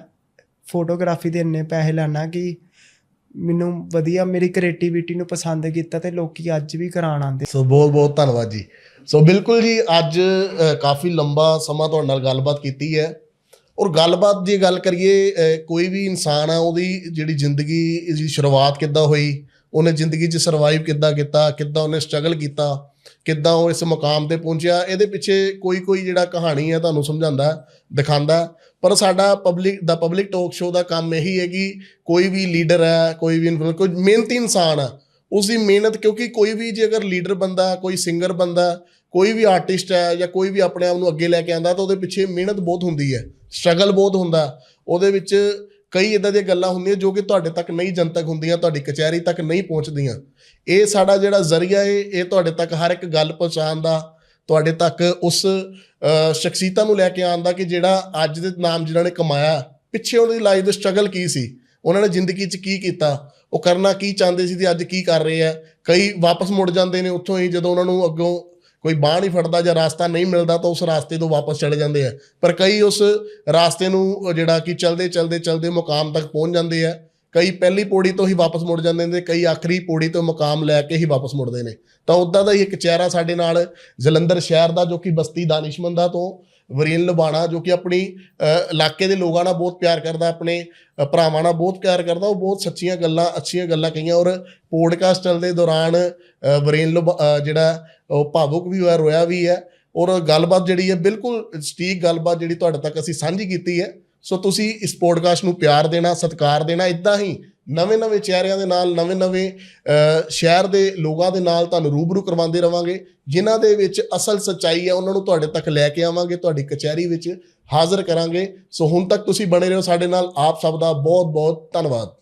[SPEAKER 1] ਫੋਟੋਗ੍ਰਾਫੀ ਦੇ ਇੰਨੇ ਪੈਸੇ ਲੈਣਾ ਕਿ ਮੈਨੂੰ ਵਧੀਆ ਮੇਰੀ ਕ੍ਰੀਏਟੀਵਿਟੀ ਨੂੰ ਪਸੰਦ ਕੀਤਾ ਤੇ ਲੋਕੀ ਅੱਜ ਵੀ ਕਰਾਉਣ ਆਉਂਦੇ।
[SPEAKER 2] ਸੋ ਬਹੁਤ ਬਹੁਤ ਧੰਨਵਾਦ ਜੀ। ਸੋ ਬਿਲਕੁਲ ਜੀ ਅੱਜ ਕਾਫੀ ਲੰਬਾ ਸਮਾਂ ਤੁਹਾਡੇ ਨਾਲ ਗੱਲਬਾਤ ਕੀਤੀ ਹੈ। ਔਰ ਗੱਲਬਾਤ ਦੀ ਗੱਲ ਕਰੀਏ ਕੋਈ ਵੀ ਇਨਸਾਨ ਆ ਉਹਦੀ ਜਿਹੜੀ ਜ਼ਿੰਦਗੀ ਦੀ ਸ਼ੁਰੂਆਤ ਕਿੱਦਾਂ ਹੋਈ ਉਹਨੇ ਜ਼ਿੰਦਗੀ 'ਚ ਸਰਵਾਈਵ ਕਿੱਦਾਂ ਕੀਤਾ ਕਿੱਦਾਂ ਉਹਨੇ ਸਟਰਗਲ ਕੀਤਾ ਕਿੱਦਾਂ ਉਹ ਇਸ ਮੁਕਾਮ ਤੇ ਪਹੁੰਚਿਆ ਇਹਦੇ ਪਿੱਛੇ ਕੋਈ ਕੋਈ ਜਿਹੜਾ ਕਹਾਣੀ ਹੈ ਤੁਹਾਨੂੰ ਸਮਝਾਉਂਦਾ ਦਿਖਾਉਂਦਾ। ਪਰ ਸਾਡਾ ਪਬਲਿਕ ਦਾ ਪਬਲਿਕ ਟਾਕ ਸ਼ੋਅ ਦਾ ਕੰਮ ਇਹੀ ਹੈ ਕਿ ਕੋਈ ਵੀ ਲੀਡਰ ਹੈ ਕੋਈ ਵੀ influencer, ਕੋਈ ਮਿਹਨਤੀ ਇਨਸਾਨ ਹੈ ਉਸ ਦੀ ਮਿਹਨਤ ਕਿਉਂਕਿ ਕੋਈ ਵੀ ਜੇ ਅਗਰ ਲੀਡਰ ਬੰਦਾ ਕੋਈ ਸਿੰਗਰ ਬੰਦਾ ਕੋਈ ਵੀ ਆਰਟਿਸਟ ਹੈ ਜਾਂ ਕੋਈ ਵੀ ਆਪਣੇ ਆਪ ਨੂੰ ਅੱਗੇ ਲੈ ਕੇ ਆਂਦਾ ਤਾਂ ਉਹਦੇ ਪਿੱਛੇ ਮਿਹਨਤ ਬਹੁਤ ਹੁੰਦੀ ਹੈ। ਸਟਰਗਲ ਬਹੁਤ ਹੁੰਦਾ। ਉਹਦੇ ਵਿੱਚ ਕਈ ਇਦਾਂ ਦੀਆਂ ਗੱਲਾਂ ਹੁੰਦੀਆਂ ਜੋ ਕਿ ਤੁਹਾਡੇ ਤੱਕ ਨਹੀਂ ਜਨਤਕ ਹੁੰਦੀਆਂ, ਤੁਹਾਡੀ ਕਚਹਿਰੀ ਤੱਕ ਨਹੀਂ ਪਹੁੰਚਦੀਆਂ। ਇਹ ਸਾਡਾ ਜਿਹੜਾ ਜ਼ਰੀਆ ਏ, ਇਹ ਤੁਹਾਡੇ ਤੱਕ ਹਰ ਇੱਕ ਗੱਲ ਪਹੁੰਚਾਉਣ ਦਾ, ਤੁਹਾਡੇ ਤੱਕ ਉਸ ਸ਼ਖਸੀਅਤਾਂ ਨੂੰ ਲੈ ਕੇ ਆਉਣ ਦਾ ਕਿ ਜਿਹੜਾ ਅੱਜ ਦੇ ਨਾਮ ਜਿਨ੍ਹਾਂ ਨੇ ਕਮਾਇਆ, ਪਿੱਛੇ ਉਹਨਾਂ ਦੀ ਲਾਈਫ ਦੇ ਸਟਰਗਲ ਕੀ ਸੀ, ਉਹਨਾਂ ਨੇ ਜ਼ਿੰਦਗੀ 'ਚ ਕੀ ਕੀਤਾ, ਉਹ ਕਰਨਾ ਕੀ ਚਾਹੁੰਦੇ ਸੀ ਤੇ ਅੱਜ ਕੀ ਕਰ ਰਹੇ ਆ। ਕਈ ਵਾਪਸ ਮੁੜ ਜਾਂਦੇ ਨੇ ਉੱਥੋਂ ਹੀ ਜਦੋਂ ਉਹਨਾਂ ਨੂੰ ਅੱਗੋਂ ਕੋਈ ਬਾਹ ਨਹੀਂ ਫੜਦਾ ਜਾਂ ਰਾਸਤਾ ਨਹੀਂ ਮਿਲਦਾ ਤਾਂ ਉਸ ਰਾਸਤੇ ਤੋਂ ਵਾਪਸ ਚਲੇ ਜਾਂਦੇ ਆ। ਪਰ ਕਈ ਉਸ ਰਾਸਤੇ ਨੂੰ ਜਿਹੜਾ ਕਿ ਚਲਦੇ ਚਲਦੇ ਚਲਦੇ ਮੁਕਾਮ ਤੱਕ ਪਹੁੰਚ ਜਾਂਦੇ ਆ। ਕਈ ਪਹਿਲੀ ਪੌੜੀ ਤੋਂ ਹੀ ਵਾਪਸ ਮੁੜ ਜਾਂਦੇ ਨੇ, ਕਈ ਆਖਰੀ ਪੌੜੀ ਤੋਂ ਮੁਕਾਮ ਲੈ ਕੇ ਹੀ ਵਾਪਸ ਮੁੜਦੇ ਨੇ। ਤਾਂ ਉਦਾਂ ਦਾ ਹੀ ਇੱਕ ਚਿਹਰਾ ਸਾਡੇ ਨਾਲ ਜਲੰਧਰ ਸ਼ਹਿਰ ਦਾ ਜੋ ਕਿ ਬਸਤੀ ਦਾਨਿਸ਼ਮੰਦਾ ਤੋਂ ਵਰੀਨ ਲੁਬਾਣਾ ਜੋ ਕਿ ਆਪਣੀ ਇਲਾਕੇ ਦੇ ਲੋਕਾਂ ਨਾਲ ਬਹੁਤ ਪਿਆਰ ਕਰਦਾ ਆਪਣੇ ਭਰਾਵਾਂ ਨਾਲ ਬਹੁਤ ਪਿਆਰ ਕਰਦਾ ਉਹ ਬਹੁਤ ਸੱਚੀਆਂ ਗੱਲਾਂ ਅੱਛੀਆਂ ਗੱਲਾਂ ਕਹੀਆਂ। ਔਰ ਪੋਡਕਾਸਟ ਚੱਲਦੇ ਦੌਰਾਨ ਅ, ਵਰੀਨ ਜਿਹੜਾ ਉਹ ਭਾਵੁਕ ਵੀ ਹੋਇਆ ਰੋਇਆ ਵੀ ਹੈ। ਔਰ ਗੱਲਬਾਤ ਜਿਹੜੀ ਹੈ ਬਿਲਕੁਲ ਸਟੀਕ ਗੱਲਬਾਤ ਜਿਹੜੀ ਤੁਹਾਡੇ ਤੱਕ ਅਸੀਂ ਸਾਂਝੀ ਕੀਤੀ ਹੈ। ਸੋ ਤੁਸੀਂ ਇਸ ਪੋਡਕਾਸਟ ਨੂੰ ਪਿਆਰ ਦੇਣਾ ਸਤਿਕਾਰ ਦੇਣਾ ਇਦਾਂ ਹੀ ਨਵੇਂ-ਨਵੇਂ ਚਿਹਰਿਆਂ ਦੇ ਨਾਲ ਨਵੇਂ-ਨਵੇਂ ਸ਼ਹਿਰ ਦੇ ਲੋਕਾਂ ਦੇ ਨਾਲ ਤੁਹਾਨੂੰ ਰੂਬਰੂ ਕਰਵਾਉਂਦੇ ਰਵਾਂਗੇ, ਜਿਨ੍ਹਾਂ ਦੇ ਵਿੱਚ ਅਸਲ ਸੱਚਾਈ ਹੈ, ਉਹਨਾਂ ਨੂੰ ਤੁਹਾਡੇ ਤੱਕ ਲੈ ਕੇ ਆਵਾਂਗੇ, ਤੁਹਾਡੀ ਕਚਹਿਰੀ ਵਿੱਚ ਹਾਜ਼ਰ ਕਰਾਂਗੇ। ਸੋ ਹੁਣ ਤੱਕ ਤੁਸੀਂ ਬਣੇ ਰਹੋ ਸਾਡੇ ਨਾਲ, ਆਪ ਸਭ ਦਾ ਬਹੁਤ-ਬਹੁਤ ਧੰਨਵਾਦ।